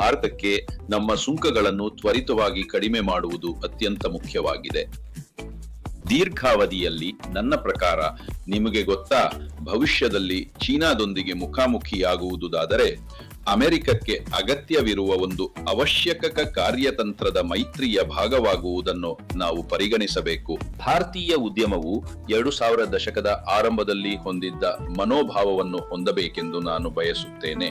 ಭಾರತಕ್ಕೆ ನಮ್ಮ ಸುಂಕಗಳನ್ನು ತ್ವರಿತವಾಗಿ ಕಡಿಮೆ ಮಾಡುವುದು ಅತ್ಯಂತ ಮುಖ್ಯವಾಗಿದೆ. ದೀರ್ಘಾವಧಿಯಲ್ಲಿ ನನ್ನ ಪ್ರಕಾರ ನಿಮಗೆ ಗೊತ್ತಾ, ಭವಿಷ್ಯದಲ್ಲಿ ಚೀನಾದೊಂದಿಗೆ ಮುಖಾಮುಖಿಯಾಗುವುದಾದರೆ ಅಮೆರಿಕಕ್ಕೆ ಅಗತ್ಯವಿರುವ ಒಂದು ಅವಶ್ಯಕ ಕಾರ್ಯತಂತ್ರದ ಮೈತ್ರಿಯ ಭಾಗವಾಗುವುದನ್ನು ನಾವು ಪರಿಗಣಿಸಬೇಕು. ಭಾರತೀಯ ಉದ್ಯಮವು ಎರಡು ಸಾವಿರ ದಶಕದ ಆರಂಭದಲ್ಲಿ ಹೊಂದಿದ್ದ ಮನೋಭಾವವನ್ನು ಹೊಂದಬೇಕೆಂದು ನಾನು ಬಯಸುತ್ತೇನೆ.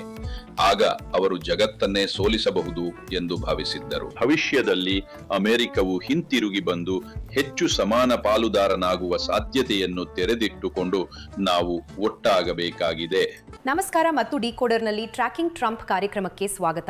ಆಗ ಅವರು ಜಗತ್ತನ್ನೇ ಸೋಲಿಸಬಹುದು ಎಂದು ಭಾವಿಸಿದ್ದರು. ಭವಿಷ್ಯದಲ್ಲಿ ಅಮೆರಿಕವು ಹಿಂತಿರುಗಿ ಬಂದು ಹೆಚ್ಚು ಸಮಾನ ಪಾಲುದಾರನಾಗುವ ಸಾಧ್ಯತೆಯನ್ನು ತೆರೆದಿಟ್ಟುಕೊಂಡು ನಾವು ಒಟ್ಟಾಗಬೇಕಾಗಿದೆ. ನಮಸ್ಕಾರ, ಮತ್ತು ಡಿಕೋಡರ್ನಲ್ಲಿ ಟ್ರ್ಯಾಕಿಂಗ್ ಟ್ರಂಪ್ ಕಾರ್ಯಕ್ರಮಕ್ಕೆ ಸ್ವಾಗತ.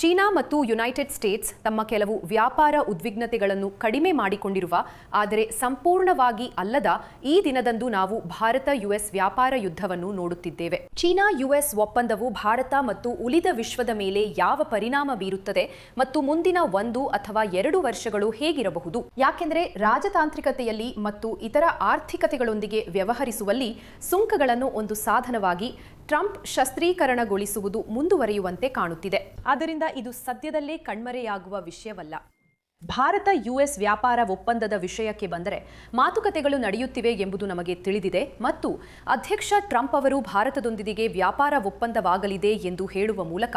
ಚೀನಾ ಮತ್ತು ಯುನೈಟೆಡ್ ಸ್ಟೇಟ್ಸ್ ತಮ್ಮ ಕೆಲವು ವ್ಯಾಪಾರ ಉದ್ವಿಗ್ನತೆಗಳನ್ನು ಕಡಿಮೆ ಮಾಡಿಕೊಂಡಿರುವ, ಆದರೆ ಸಂಪೂರ್ಣವಾಗಿ ಅಲ್ಲದ ಈ ದಿನದಂದು ನಾವು ಭಾರತ ಯುಎಸ್ ವ್ಯಾಪಾರ ಯುದ್ಧವನ್ನು ನೋಡುತ್ತಿದ್ದೇವೆ. ಚೀನಾ ಯುಎಸ್ ಒಪ್ಪಂದವು ಭಾರತ ಮತ್ತು ಉಳಿದ ವಿಶ್ವದ ಮೇಲೆ ಯಾವ ಪರಿಣಾಮ ಬೀರುತ್ತದೆ ಮತ್ತು ಮುಂದಿನ ಒಂದು ಅಥವಾ ಎರಡು ವರ್ಷಗಳು ಹೇಗಿರಬಹುದು? ಯಾಕೆಂದರೆ ರಾಜತಾಂತ್ರಿಕತೆಯಲ್ಲಿ ಮತ್ತು ಇತರ ಆರ್ಥಿಕತೆಗಳೊಂದಿಗೆ ವ್ಯವಹರಿಸುವಲ್ಲಿ ಸುಂಕಗಳನ್ನು ಒಂದು ಸಾಧನವಾಗಿ ಟ್ರಂಪ್ ಶಸ್ತ್ರೀಕರಣಗೊಳಿಸುವುದು ಮುಂದುವರಿಯುವಂತೆ ಕಾಣುತ್ತಿದೆ. ಆದ್ದರಿಂದ ಇದು ಸದ್ಯದಲ್ಲೇ ಕಣ್ಮರೆಯಾಗುವ ವಿಷಯವಲ್ಲ. ಭಾರತ, ಯುಎಸ್ ವ್ಯಾಪಾರ ಒಪ್ಪಂದದ ವಿಷಯಕ್ಕೆ ಬಂದರೆ ಮಾತುಕತೆಗಳು ನಡೆಯುತ್ತಿವೆ ಎಂಬುದು ನಮಗೆ ತಿಳಿದಿದೆ ಮತ್ತು ಅಧ್ಯಕ್ಷ ಟ್ರಂಪ್ ಅವರು ಭಾರತದೊಂದಿಗೆ ವ್ಯಾಪಾರ ಒಪ್ಪಂದವಾಗಲಿದೆ ಎಂದು ಹೇಳುವ ಮೂಲಕ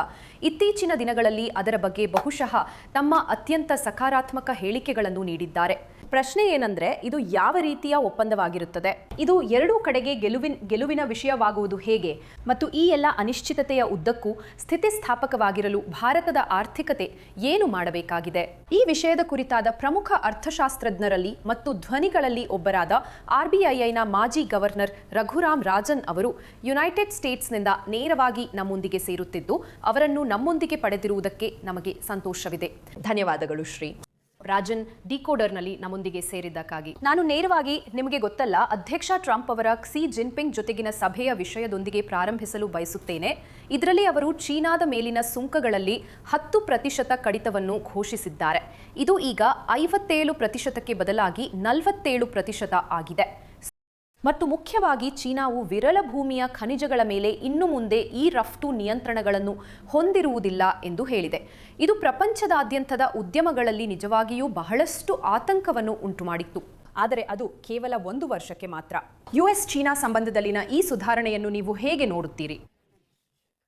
ಇತ್ತೀಚಿನ ದಿನಗಳಲ್ಲಿ ಅದರ ಬಗ್ಗೆ ಬಹುಶಃ ತಮ್ಮ ಅತ್ಯಂತ ಸಕಾರಾತ್ಮಕ ಹೇಳಿಕೆಗಳನ್ನು ನೀಡಿದ್ದಾರೆ. ಪ್ರಶ್ನೆ ಏನಂದ್ರೆ, ಇದು ಯಾವ ರೀತಿಯ ಒಪ್ಪಂದವಾಗಿರುತ್ತದೆ? ಇದು ಎರಡೂ ಕಡೆಗೆ ಗೆಲುವಿನ ಗೆಲುವಿನ ವಿಷಯವಾಗುವುದು ಹೇಗೆ? ಮತ್ತು ಈ ಎಲ್ಲ ಅನಿಶ್ಚಿತತೆಯ ಉದ್ದಕ್ಕೂ ಸ್ಥಿತಿಸ್ಥಾಪಕವಾಗಿರಲು ಭಾರತದ ಆರ್ಥಿಕತೆ ಏನು ಮಾಡಬೇಕಾಗಿದೆ? ಈ ವಿಷಯದ ಕುರಿತಾದ ಪ್ರಮುಖ ಅರ್ಥಶಾಸ್ತ್ರಜ್ಞರಲ್ಲಿ ಮತ್ತು ಧ್ವನಿಗಳಲ್ಲಿ ಒಬ್ಬರಾದ ಆರ್ಬಿಐನ ಮಾಜಿ ಗವರ್ನರ್ ರಘುರಾಮ್ ರಾಜನ್ ಅವರು ಯುನೈಟೆಡ್ ಸ್ಟೇಟ್ಸ್ನಿಂದ ನೇರವಾಗಿ ನಮ್ಮೊಂದಿಗೆ ಸೇರುತ್ತಿದ್ದು, ಅವರನ್ನು ನಮ್ಮೊಂದಿಗೆ ಪಡೆದಿರುವುದಕ್ಕೆ ನಮಗೆ ಸಂತೋಷವಿದೆ. ಧನ್ಯವಾದಗಳು ಶ್ರೀ. ರಾಜನ್ ಡಿಕೋಡರ್ನಲ್ಲಿ ನಮ್ಮೊಂದಿಗೆ ಸೇರಿದ್ದಕ್ಕಾಗಿ. ನಾನು ನೇರವಾಗಿ ನಿಮಗೆ ಗೊತ್ತಲ್ಲ, ಅಧ್ಯಕ್ಷ ಟ್ರಂಪ್ ಅವರ ಕ್ಸಿ ಜಿನ್ಪಿಂಗ್ ಜೊತೆಗಿನ ಸಭೆಯ ವಿಷಯದೊಂದಿಗೆ ಪ್ರಾರಂಭಿಸಲು ಬಯಸುತ್ತೇನೆ. ಇದರಲ್ಲಿ ಅವರು ಚೀನಾದ ಮೇಲಿನ ಸುಂಕಗಳಲ್ಲಿ ಹತ್ತು ಪ್ರತಿಶತ ಕಡಿತವನ್ನು ಘೋಷಿಸಿದ್ದಾರೆ. ಇದು ಈಗ ಐವತ್ತೇಳು ಪ್ರತಿಶತಕ್ಕೆ ಬದಲಾಗಿ ನಲವತ್ತೇಳು ಪ್ರತಿಶತ ಆಗಿದೆ. ಮತ್ತು ಮುಖ್ಯವಾಗಿ ಚೀನಾವು ವಿರಳ ಭೂಮಿಯ ಖನಿಜಗಳ ಮೇಲೆ ಇನ್ನು ಮುಂದೆ ಈ ರಫ್ತು ನಿಯಂತ್ರಣಗಳನ್ನು ಹೊಂದಿರುವುದಿಲ್ಲ ಎಂದು ಹೇಳಿದೆ. ಇದು ಪ್ರಪಂಚದಾದ್ಯಂತದ ಉದ್ಯಮಗಳಲ್ಲಿ ನಿಜವಾಗಿಯೂ ಬಹಳಷ್ಟು ಆತಂಕವನ್ನು ಉಂಟುಮಾಡಿತ್ತು. ಆದರೆ ಅದು ಕೇವಲ ಒಂದು ವರ್ಷಕ್ಕೆ ಮಾತ್ರ. ಯುಎಸ್ ಚೀನಾ ಸಂಬಂಧದಲ್ಲಿನ ಈ ಸುಧಾರಣೆಯನ್ನು ನೀವು ಹೇಗೆ ನೋಡುತ್ತೀರಿ?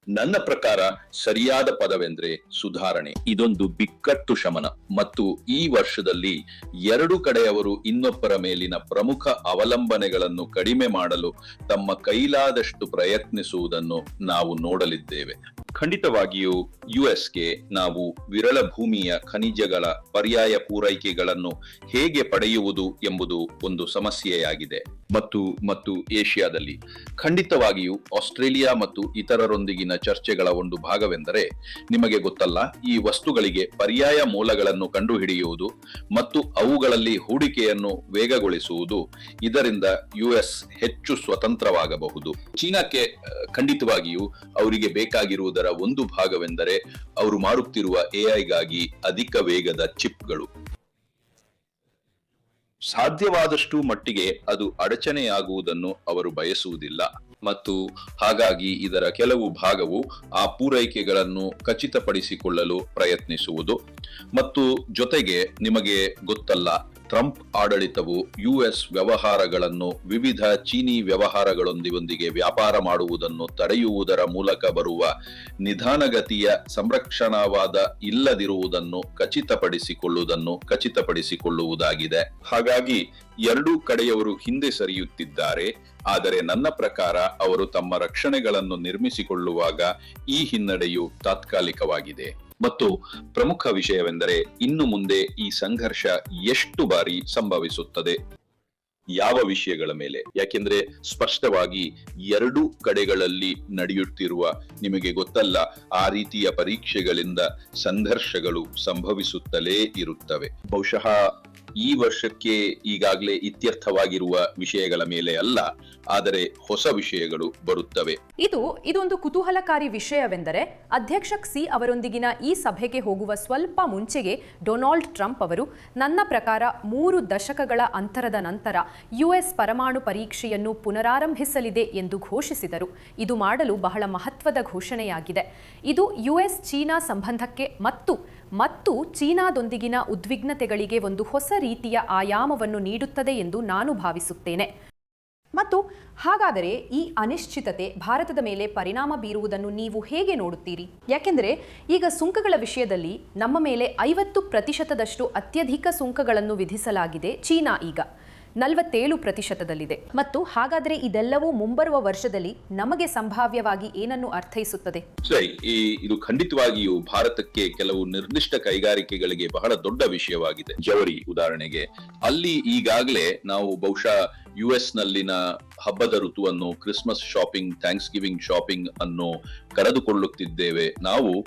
ನನ್ನ ಪ್ರಕಾರ ಸರಿಯಾದ ಪದವೆಂದ್ರೆ ಸುಧಾರಣೆ. ಇದೊಂದು ಬಿಕ್ಕಟ್ಟು ಶಮನ. ಮತ್ತು ಈ ವರ್ಷದಲ್ಲಿ ಎರಡು ಕಡೆಯವರು ಇನ್ನೊಬ್ಬರ ಮೇಲಿನ ಪ್ರಮುಖ ಅವಲಂಬನೆಗಳನ್ನು ಕಡಿಮೆ ಮಾಡಲು ತಮ್ಮ ಕೈಲಾದಷ್ಟು ಪ್ರಯತ್ನಿಸುವುದನ್ನು ನಾವು ನೋಡಲಿದ್ದೇವೆ. ಖಂಡಿತವಾಗಿಯೂ ಯುಎಸ್ಗೆ ನಾವು ವಿರಳ ಭೂಮಿಯ ಖನಿಜಗಳ ಪರ್ಯಾಯ ಪೂರೈಕೆಗಳನ್ನು ಹೇಗೆ ಪಡೆಯುವುದು ಎಂಬುದು ಒಂದು ಸಮಸ್ಯೆಯಾಗಿದೆ. ಮತ್ತು ಮತ್ತು ಏಷ್ಯಾದಲ್ಲಿ ಖಂಡಿತವಾಗಿಯೂ ಆಸ್ಟ್ರೇಲಿಯಾ ಮತ್ತು ಇತರರೊಂದಿಗಿನ ಚರ್ಚೆಗಳ ಒಂದು ಭಾಗವೆಂದರೆ ನಿಮಗೆ ಗೊತ್ತಲ್ಲ, ಈ ವಸ್ತುಗಳಿಗೆ ಪರ್ಯಾಯ ಮೂಲಗಳನ್ನು ಕಂಡುಹಿಡಿಯುವುದು ಮತ್ತು ಅವುಗಳಲ್ಲಿ ಹೂಡಿಕೆಯನ್ನು ವೇಗಗೊಳಿಸುವುದು ಇದರಿಂದ ಯುಎಸ್ ಹೆಚ್ಚು ಸ್ವತಂತ್ರವಾಗಬಹುದು. ಚೀನಾಕ್ಕೆ ಖಂಡಿತವಾಗಿಯೂ ಅವರಿಗೆ ಬೇಕಾಗಿರುವುದರ ಒಂದು ಭಾಗವೆಂದರೆ ಅವರು ಮಾರುತ್ತಿರುವ ಎಐಗಾಗಿ ಅಧಿಕ ವೇಗದ ಚಿಪ್ಗಳು. ಸಾಧ್ಯವಾದಷ್ಟು ಮಟ್ಟಿಗೆ ಅದು ಅಡಚಣೆಯಾಗುವುದನ್ನು ಅವರು ಬಯಸುವುದಿಲ್ಲ. ಮತ್ತು ಹಾಗಾಗಿ ಇದರ ಕೆಲವು ಭಾಗವು ಆ ಪೂರೈಕೆಗಳನ್ನು ಖಚಿತಪಡಿಸಿಕೊಳ್ಳಲು ಪ್ರಯತ್ನಿಸುವುದು. ಮತ್ತು ಜೊತೆಗೆ ನಿಮಗೆ ಗೊತ್ತಲ್ಲ ಟ್ರಂಪ್ ಆಡಳಿತವು ಯುಎಸ್ ವ್ಯವಹಾರಗಳನ್ನು ವಿವಿಧ ಚೀನಿ ವ್ಯವಹಾರಗಳೊಂದಿಗೆ ವ್ಯಾಪಾರ ಮಾಡುವುದನ್ನು ತಡೆಯುವುದರ ಮೂಲಕ ಬರುವ ನಿಧಾನಗತಿಯ ಸಂರಕ್ಷಣಾವಾದ ಇಲ್ಲದಿರುವುದನ್ನು ಖಚಿತಪಡಿಸಿಕೊಳ್ಳುವುದನ್ನು ಖಚಿತಪಡಿಸಿಕೊಳ್ಳುವುದಾಗಿದೆ. ಹಾಗಾಗಿ ಎರಡೂ ಕಡೆಯವರು ಹಿಂದೆ ಸರಿಯುತ್ತಿದ್ದಾರೆ. ಆದರೆ ನನ್ನ ಪ್ರಕಾರ ಅವರು ತಮ್ಮ ರಕ್ಷಣೆಗಳನ್ನು ನಿರ್ಮಿಸಿಕೊಳ್ಳುವಾಗ ಈ ಹಿನ್ನಡೆಯು ತಾತ್ಕಾಲಿಕವಾಗಿದೆ. ಮತ್ತು ಪ್ರಮುಖ ವಿಷಯವೆಂದರೆ ಇನ್ನು ಮುಂದೆ ಈ ಸಂಘರ್ಷ ಎಷ್ಟು ಬಾರಿ ಸಂಭವಿಸುತ್ತದೆ? ಯಾವ ವಿಷಯಗಳ ಮೇಲೆ? ಯಾಕೆಂದ್ರೆ ಸ್ಪಷ್ಟವಾಗಿ ಎರಡು ಕಡೆಗಳಲ್ಲಿ ನಡೆಯುತ್ತಿರುವ ನಿಮಗೆ ಗೊತ್ತಲ್ಲ, ಆ ರೀತಿಯ ಪರೀಕ್ಷೆಗಳಿಂದ ಸಂಘರ್ಷಗಳು ಸಂಭವಿಸುತ್ತಲೇ ಇರುತ್ತವೆ. ಬಹುಶಃ ಈ ವರ್ಷಕ್ಕೆ ಈಗಾಗಲೇ ಇತ್ಯರ್ಥವಾಗಿರುವ ವಿಷಯಗಳ ಮೇಲೆ ಅಲ್ಲ, ಆದರೆ ಹೊಸ ವಿಷಯಗಳು ಬರುತ್ತವೆ. ಇದು, ಇದೊಂದು ಕುತೂಹಲಕಾರಿ ವಿಷಯವೆಂದರೆ ಅಧ್ಯಕ್ಷ ಕ್ಸಿ ಅವರೊಂದಿಗಿನ ಈ ಸಭೆಗೆ ಹೋಗುವ ಸ್ವಲ್ಪ ಮುಂಚೆಗೆ ಡೊನಾಲ್ಡ್ ಟ್ರಂಪ್ ಅವರು ನನ್ನ ಪ್ರಕಾರ ಮೂರು ದಶಕಗಳ ಅಂತರದ ನಂತರ ಯುಎಸ್ ಪರಮಾಣು ಪರೀಕ್ಷೆಯನ್ನು ಪುನರಾರಂಭಿಸಲಿದೆ ಎಂದು ಘೋಷಿಸಿದರು. ಇದು ಮಾಡಲು ಬಹಳ ಮಹತ್ವದ ಘೋಷಣೆಯಾಗಿದೆ. ಇದು ಯುಎಸ್ ಚೀನಾ ಸಂಬಂಧಕ್ಕೆ ಮತ್ತು ಮತ್ತು ಚೀನಾದೊಂದಿಗಿನ ಉದ್ವಿಗ್ನತೆಗಳಿಗೆ ಒಂದು ಹೊಸ ರೀತಿಯ ಆಯಾಮವನ್ನು ನೀಡುತ್ತದೆ ಎಂದು ನಾನು ಭಾವಿಸುತ್ತೇನೆ. ಮತ್ತು ಹಾಗಾದರೆ ಈ ಅನಿಶ್ಚಿತತೆ ಭಾರತದ ಮೇಲೆ ಪರಿಣಾಮ ಬೀರುವುದನ್ನು ನೀವು ಹೇಗೆ ನೋಡುತ್ತೀರಿ? ಯಾಕೆಂದರೆ ಈಗ ಸುಂಕಗಳ ವಿಷಯದಲ್ಲಿ ನಮ್ಮ ಮೇಲೆ ಐವತ್ತು ಪ್ರತಿಶತದಷ್ಟು ಅತ್ಯಧಿಕ ಸುಂಕಗಳನ್ನು ವಿಧಿಸಲಾಗಿದೆ ಚೀನಾ ಈಗ. ನಲವತ್ತೇಳು ಪ್ರತಿಶತದಲ್ಲಿದೆ. ಮತ್ತು ಹಾಗಾದರೆ ಇದೆಲ್ಲವೂ ಮುಂಬರುವ ವರ್ಷದಲ್ಲಿ ನಮಗೆ ಸಂಭಾವ್ಯವಾಗಿ ಏನನ್ನು ಅರ್ಥೈಸುತ್ತದೆ? ಸರಿ ಇದು ಖಂಡಿತವಾಗಿಯೂ ಭಾರತಕ್ಕೆ ಕೆಲವು ನಿರ್ದಿಷ್ಟ ಕೈಗಾರಿಕೆಗಳಿಗೆ ಬಹಳ ದೊಡ್ಡ ವಿಷಯವಾಗಿದೆ. ಜವರಿ ಉದಾಹರಣೆಗೆ, ಅಲ್ಲಿ ಈಗಾಗಲೇ ನಾವು ಬಹುಶಃ ಯು ನಲ್ಲಿನ ಹಬ್ಬದ ಋತುವನ್ನು Christmas shopping Thanksgiving shopping ಅನ್ನು ಕರೆದುಕೊಳ್ಳುತ್ತಿದ್ದೇವೆ. ನಾವು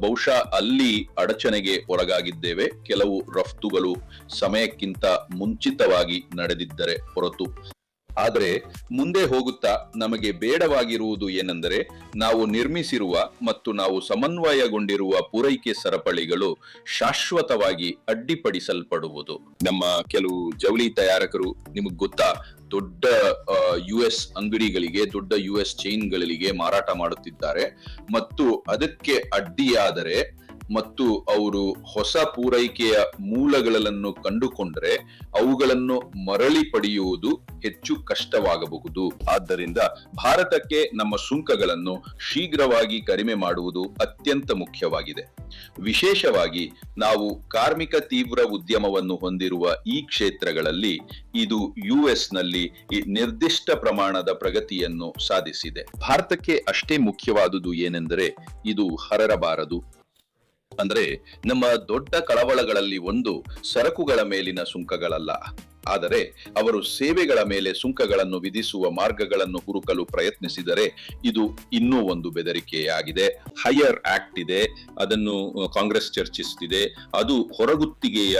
ಬಹುಶಃ ಅಲ್ಲಿ ಅಡಚಣೆಗೆ ಒಳಗಾಗಿದ್ದೇವೆ. ಕೆಲವು ರಫ್ತುಗಳು ಸಮಯಕ್ಕಿಂತ ಮುಂಚಿತವಾಗಿ ನಡೆದಿದ್ದರೆ ಹೊರತು. ಆದರೆ ಮುಂದೆ ಹೋಗುತ್ತಾ ನಮಗೆ ಬೇಡವಾಗಿರುವುದು ಏನೆಂದರೆ ನಾವು ನಿರ್ಮಿಸಿರುವ ಮತ್ತು ನಾವು ಸಮನ್ವಯಗೊಂಡಿರುವ ಪೂರೈಕೆ ಸರಪಳಿಗಳು ಶಾಶ್ವತವಾಗಿ ಅಡ್ಡಿಪಡಿಸಲ್ಪಡುವುದು. ನಮ್ಮ ಕೆಲವು ಜವಳಿ ತಯಾರಕರು ನಿಮಗೆ ಗೊತ್ತಾ, ದೊಡ್ಡ ಯು ಎಸ್ ಅಂಗಡಿಗಳಿಗೆ, ದೊಡ್ಡ ಯು ಎಸ್ ಚೈನ್ಗಳಿಗೆ ಮಾರಾಟ ಮಾಡುತ್ತಿದ್ದಾರೆ. ಮತ್ತು ಅದಕ್ಕೆ ಅಡ್ಡಿಯಾದರೆ ಮತ್ತು ಅವರು ಹೊಸ ಪೂರೈಕೆಯ ಮೂಲಗಳನ್ನು ಕಂಡುಕೊಂಡರೆ ಅವುಗಳನ್ನು ಮರಳಿ ಪಡೆಯುವುದು ಹೆಚ್ಚು ಕಷ್ಟವಾಗಬಹುದು. ಆದ್ದರಿಂದ ಭಾರತಕ್ಕೆ ನಮ್ಮ ಸುಂಕಗಳನ್ನು ಶೀಘ್ರವಾಗಿ ಕಡಿಮೆ ಮಾಡುವುದು ಅತ್ಯಂತ ಮುಖ್ಯವಾಗಿದೆ. ವಿಶೇಷವಾಗಿ ನಾವು ಕಾರ್ಮಿಕ ತೀವ್ರ ಉದ್ಯಮವನ್ನು ಹೊಂದಿರುವ ಈ ಕ್ಷೇತ್ರಗಳಲ್ಲಿ ಇದು ಯುಎಸ್ನಲ್ಲಿ ಈ ನಿರ್ದಿಷ್ಟ ಪ್ರಮಾಣದ ಪ್ರಗತಿಯನ್ನು ಸಾಧಿಸಿದೆ. ಭಾರತಕ್ಕೆ ಅಷ್ಟೇ ಮುಖ್ಯವಾದುದು ಏನೆಂದರೆ ಇದು ಹರರಬಾರದು ಅಂದ್ರೆ ನಮ್ಮ ದೊಡ್ಡ ಕಳವಳಗಳಲ್ಲಿ ಒಂದು ಸರಕುಗಳ ಮೇಲಿನ ಸುಂಕಗಳಲ್ಲ. ಆದರೆ ಅವರು ಸೇವೆಗಳ ಮೇಲೆ ಸುಂಕಗಳನ್ನು ವಿಧಿಸುವ ಮಾರ್ಗಗಳನ್ನು ಹುಡುಕಲು ಪ್ರಯತ್ನಿಸಿದರೆ ಇದು ಇನ್ನೂ ಒಂದು ಬೆದರಿಕೆಯಾಗಿದೆ. ಹೈಯರ್ ಆಕ್ಟ್ ಇದೆ, ಅದನ್ನು ಕಾಂಗ್ರೆಸ್ ಚರ್ಚಿಸುತ್ತಿದೆ. ಅದು ಹೊರಗುತ್ತಿಗೆಯ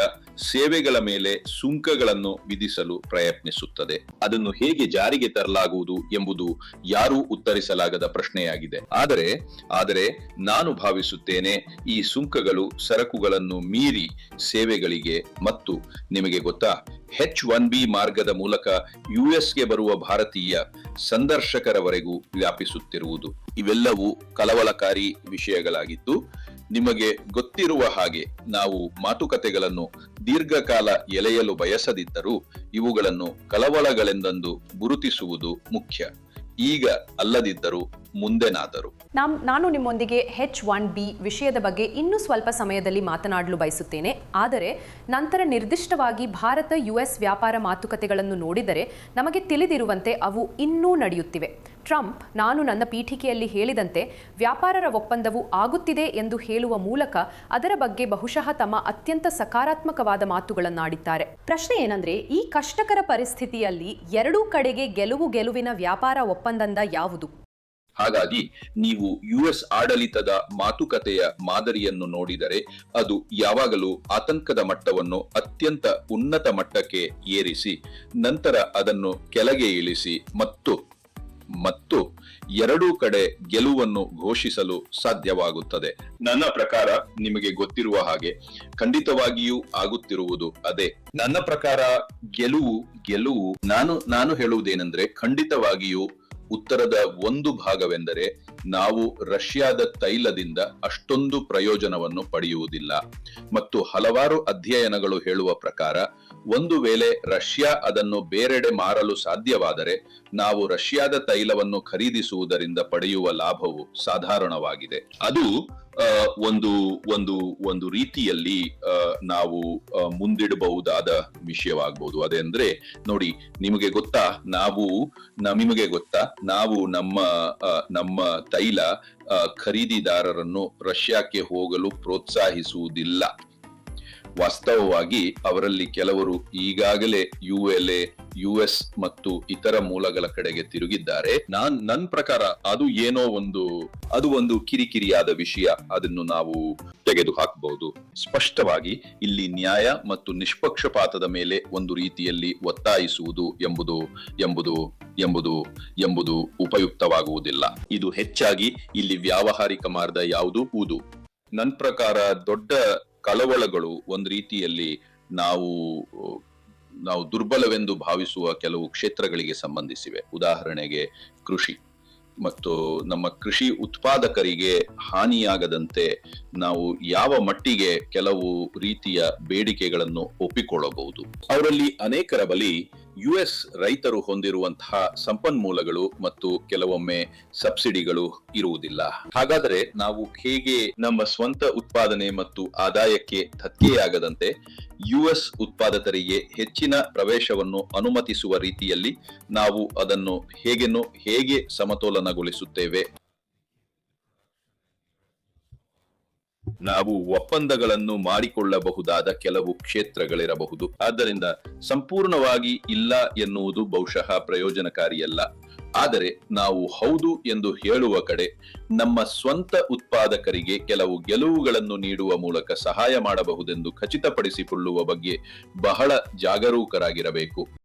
ಸೇವೆಗಳ ಮೇಲೆ ಸುಂಕಗಳನ್ನು ವಿಧಿಸಲು ಪ್ರಯತ್ನಿಸುತ್ತದೆ. ಅದನ್ನು ಹೇಗೆ ಜಾರಿಗೆ ತರಲಾಗುವುದು ಎಂಬುದು ಯಾರೂ ಉತ್ತರಿಸಲಾಗದ ಪ್ರಶ್ನೆಯಾಗಿದೆ. ಆದರೆ ಆದರೆ ನಾನು ಭಾವಿಸುತ್ತೇನೆ, ಈ ಸುಂಕಗಳು ಸರಕುಗಳನ್ನು ಮೀರಿ ಸೇವೆಗಳಿಗೆ ಮತ್ತು ನಿಮಗೆ ಗೊತ್ತಾ ಹೆಚ್ ಒನ್ ಬಿ ಮಾರ್ಗದ ಮೂಲಕ ಯುಎಸ್ಗೆ ಬರುವ ಭಾರತೀಯ ಸಂದರ್ಶಕರವರೆಗೂ ವ್ಯಾಪಿಸುತ್ತಿರುವುದು. ಇವೆಲ್ಲವೂ ಕಲವಲಕಾರಿ ವಿಷಯಗಳಾಗಿದ್ದು, ನಿಮಗೆ ಗೊತ್ತಿರುವ ಹಾಗೆ ನಾವು ಮಾತುಕತೆಗಳನ್ನು ದೀರ್ಘಕಾಲ ಎಳೆಯಲು ಬಯಸದಿದ್ದರೂ, ಇವುಗಳನ್ನು ಕಳವಳಗಳೆಂದಂದು ಗುರುತಿಸುವುದು ಮುಖ್ಯ. ಈಗ ಅಲ್ಲದಿದ್ದರು ಮುಂದೆನಾದರೂ. ನಾಮ್, ನಾನು ನಿಮ್ಮೊಂದಿಗೆ ಹೆಚ್ ಒನ್ ಬಿ ವಿಷಯದ ಬಗ್ಗೆ ಇನ್ನೂ ಸ್ವಲ್ಪ ಸಮಯದಲ್ಲಿ ಮಾತನಾಡಲು ಬಯಸುತ್ತೇನೆ. ಆದರೆ ನಂತರ ನಿರ್ದಿಷ್ಟವಾಗಿ ಭಾರತ ಯುಎಸ್ ವ್ಯಾಪಾರ ಮಾತುಕತೆಗಳನ್ನು ನೋಡಿದರೆ ನಮಗೆ ತಿಳಿದಿರುವಂತೆ ಅವು ಇನ್ನೂ ನಡೆಯುತ್ತಿವೆ. ಟ್ರಂಪ್ ನಾನು ನನ್ನ ಪೀಠಿಕೆಯಲ್ಲಿ ಹೇಳಿದಂತೆ ವ್ಯಾಪಾರರ ಒಪ್ಪಂದವು ಆಗುತ್ತಿದೆ ಎಂದು ಹೇಳುವ ಮೂಲಕ ಅದರ ಬಗ್ಗೆ ಬಹುಶಃ ತಮ್ಮ ಅತ್ಯಂತ ಸಕಾರಾತ್ಮಕವಾದ ಮಾತುಗಳನ್ನಾಡಿದ್ದಾರೆ. ಪ್ರಶ್ನೆ ಏನಂದ್ರೆ, ಈ ಕಷ್ಟಕರ ಪರಿಸ್ಥಿತಿಯಲ್ಲಿ ಎರಡೂ ಕಡೆಗೆ ಗೆಲುವು ಗೆಲುವಿನ ವ್ಯಾಪಾರ ಒಪ್ಪಂದಂದ ಯಾವುದು? ಹಾಗಾಗಿ ನೀವು ಯುಎಸ್ ಆಡಳಿತದ ಮಾತುಕತೆಯ ಮಾದರಿಯನ್ನು ನೋಡಿದರೆ ಅದು ಯಾವಾಗಲೂ ಆತಂಕದ ಮಟ್ಟವನ್ನು ಅತ್ಯಂತ ಉನ್ನತ ಮಟ್ಟಕ್ಕೆ ಏರಿಸಿ, ನಂತರ ಅದನ್ನು ಕೆಳಗೆ ಇಳಿಸಿ ಮತ್ತು ಮತ್ತು ಎರಡೂ ಕಡೆ ಗೆಲುವನ್ನು ಘೋಷಿಸಲು ಸಾಧ್ಯವಾಗುತ್ತದೆ. ನನ್ನ ಪ್ರಕಾರ ನಿಮಗೆ ಗೊತ್ತಿರುವ ಹಾಗೆ ಖಂಡಿತವಾಗಿಯೂ ಆಗುತ್ತಿರುವುದು ಅದೇ. ನನ್ನ ಪ್ರಕಾರ ಗೆಲುವು ಗೆಲುವು ನಾನು ನಾನು ಹೇಳುವುದೇನೆಂದ್ರೆ ಖಂಡಿತವಾಗಿಯೂ ಉತ್ತರದ ಒಂದು ಭಾಗವೆಂದರೆ ನಾವು ರಷ್ಯಾದ ತೈಲದಿಂದ ಅಷ್ಟೊಂದು ಪ್ರಯೋಜನವನ್ನು ಪಡೆಯುವುದಿಲ್ಲ. ಮತ್ತು ಹಲವಾರು ಅಧ್ಯಯನಗಳು ಹೇಳುವ ಪ್ರಕಾರ ಒಂದು ವೇಳೆ ರಷ್ಯಾ ಅದನ್ನು ಬೇರೆಡೆ ಮಾರಲು ಸಾಧ್ಯವಾದರೆ ನಾವು ರಷ್ಯಾದ ತೈಲವನ್ನು ಖರೀದಿಸುವುದರಿಂದ ಪಡೆಯುವ ಲಾಭವು ಸಾಧಾರಣವಾಗಿದೆ. ಅದು ಒಂದು ಒಂದು ಒಂದು ರೀತಿಯಲ್ಲಿ ನಾವು ಮುಂದಿಡಬಹುದಾದ ವಿಷಯವಾಗಬಹುದು ಅದೇಂದ್ರೆ, ನೋಡಿ, ನಿಮಗೆ ಗೊತ್ತಾ, ನಾವು ನಿಮಗೆ ಗೊತ್ತಾ, ನಾವು ನಮ್ಮ ನಮ್ಮ ತೈಲ ಖರೀದಿದಾರರನ್ನು ರಷ್ಯಾಕ್ಕೆ ಹೋಗಲು ಪ್ರೋತ್ಸಾಹಿಸುವುದಿಲ್ಲ. ವಾಸ್ತವವಾಗಿ ಅವರಲ್ಲಿ ಕೆಲವರು ಈಗಾಗಲೇ ಯುಎಲ್ಎ, ಯುಎಸ್ ಮತ್ತು ಇತರ ಮೂಲಗಳ ಕಡೆಗೆ ತಿರುಗಿದ್ದಾರೆ. ನಾನ್, ನನ್ ಪ್ರಕಾರ ಅದು ಏನೋ ಒಂದು, ಅದು ಒಂದು ಕಿರಿಕಿರಿಯಾದ ವಿಷಯ ಅದನ್ನು ನಾವು ತೆಗೆದು ಹಾಕಬಹುದು ಸ್ಪಷ್ಟವಾಗಿ ಇಲ್ಲಿ ನ್ಯಾಯ ಮತ್ತು ನಿಷ್ಪಕ್ಷಪಾತದ ಮೇಲೆ ಒಂದು ರೀತಿಯಲ್ಲಿ ಒತ್ತಾಯಿಸುವುದು ಎಂಬುದು ಎಂಬುದು ಎಂಬುದು ಎಂಬುದು ಉಪಯುಕ್ತವಾಗುವುದಿಲ್ಲ. ಇದು ಹೆಚ್ಚಾಗಿ ಇಲ್ಲಿ ವ್ಯಾವಹಾರಿಕ ಮಾರ್ಗ ಯಾವುದು? ಊದು. ನನ್ ಪ್ರಕಾರ ದೊಡ್ಡ ಕಳವಳಗಳು ಒಂದು ರೀತಿಯಲ್ಲಿ ನಾವು ನಾವು ದುರ್ಬಲವೆಂದು ಭಾವಿಸುವ ಕೆಲವು ಕ್ಷೇತ್ರಗಳಿಗೆ ಸಂಬಂಧಿಸಿವೆ. ಉದಾಹರಣೆಗೆ ಕೃಷಿ. ಮತ್ತು ನಮ್ಮ ಕೃಷಿ ಉತ್ಪಾದಕರಿಗೆ ಹಾನಿಯಾಗದಂತೆ ನಾವು ಯಾವ ಮಟ್ಟಿಗೆ ಕೆಲವು ರೀತಿಯ ಬೇಡಿಕೆಗಳನ್ನು ಒಪ್ಪಿಕೊಳ್ಳಬಹುದು. ಅವರಲ್ಲಿ ಅನೇಕರ ಬಳಿ ಯುಎಸ್ ರೈತರು ಹೊಂದಿರುವಂತಹ ಸಂಪನ್ಮೂಲಗಳು ಮತ್ತು ಕೆಲವೊಮ್ಮೆ ಸಬ್ಸಿಡಿಗಳು ಇರುವುದಿಲ್ಲ. ಹಾಗಾದರೆ ನಾವು ಹೇಗೆ ನಮ್ಮ ಸ್ವಂತ ಉತ್ಪಾದನೆ ಮತ್ತು ಆದಾಯಕ್ಕೆ ಧಕ್ಕೆಯಾಗದಂತೆ ಯುಎಸ್ ಉತ್ಪಾದಕರಿಗೆ ಹೆಚ್ಚಿನ ಪ್ರವೇಶವನ್ನು ಅನುಮತಿಸುವ ರೀತಿಯಲ್ಲಿ ನಾವು ಅದನ್ನು ಹೇಗೆನ್ನು ಹೇಗೆ ಸಮತೋಲನಗೊಳಿಸುತ್ತೇವೆ ನಾವು ಒಪ್ಪಂದಗಳನ್ನು ಮಾಡಿಕೊಳ್ಳಬಹುದಾದ ಕೆಲವು ಕ್ಷೇತ್ರಗಳಿರಬಹುದು. ಆದ್ದರಿಂದ ಸಂಪೂರ್ಣವಾಗಿ ಇಲ್ಲ ಎನ್ನುವುದು ಬಹುಶಃ ಪ್ರಯೋಜನಕಾರಿಯಲ್ಲ. ಆದರೆ ನಾವು ಹೌದು ಎಂದು ಹೇಳುವ ಕಡೆ ನಮ್ಮ ಸ್ವಂತ ಉತ್ಪಾದಕರಿಗೆ ಕೆಲವು ಗೆಲುವುಗಳನ್ನು ನೀಡುವ ಮೂಲಕ ಸಹಾಯ ಮಾಡಬಹುದೆಂದು ಖಚಿತಪಡಿಸಿಕೊಳ್ಳುವ ಬಗ್ಗೆ ಬಹಳ ಜಾಗರೂಕರಾಗಿರಬೇಕು.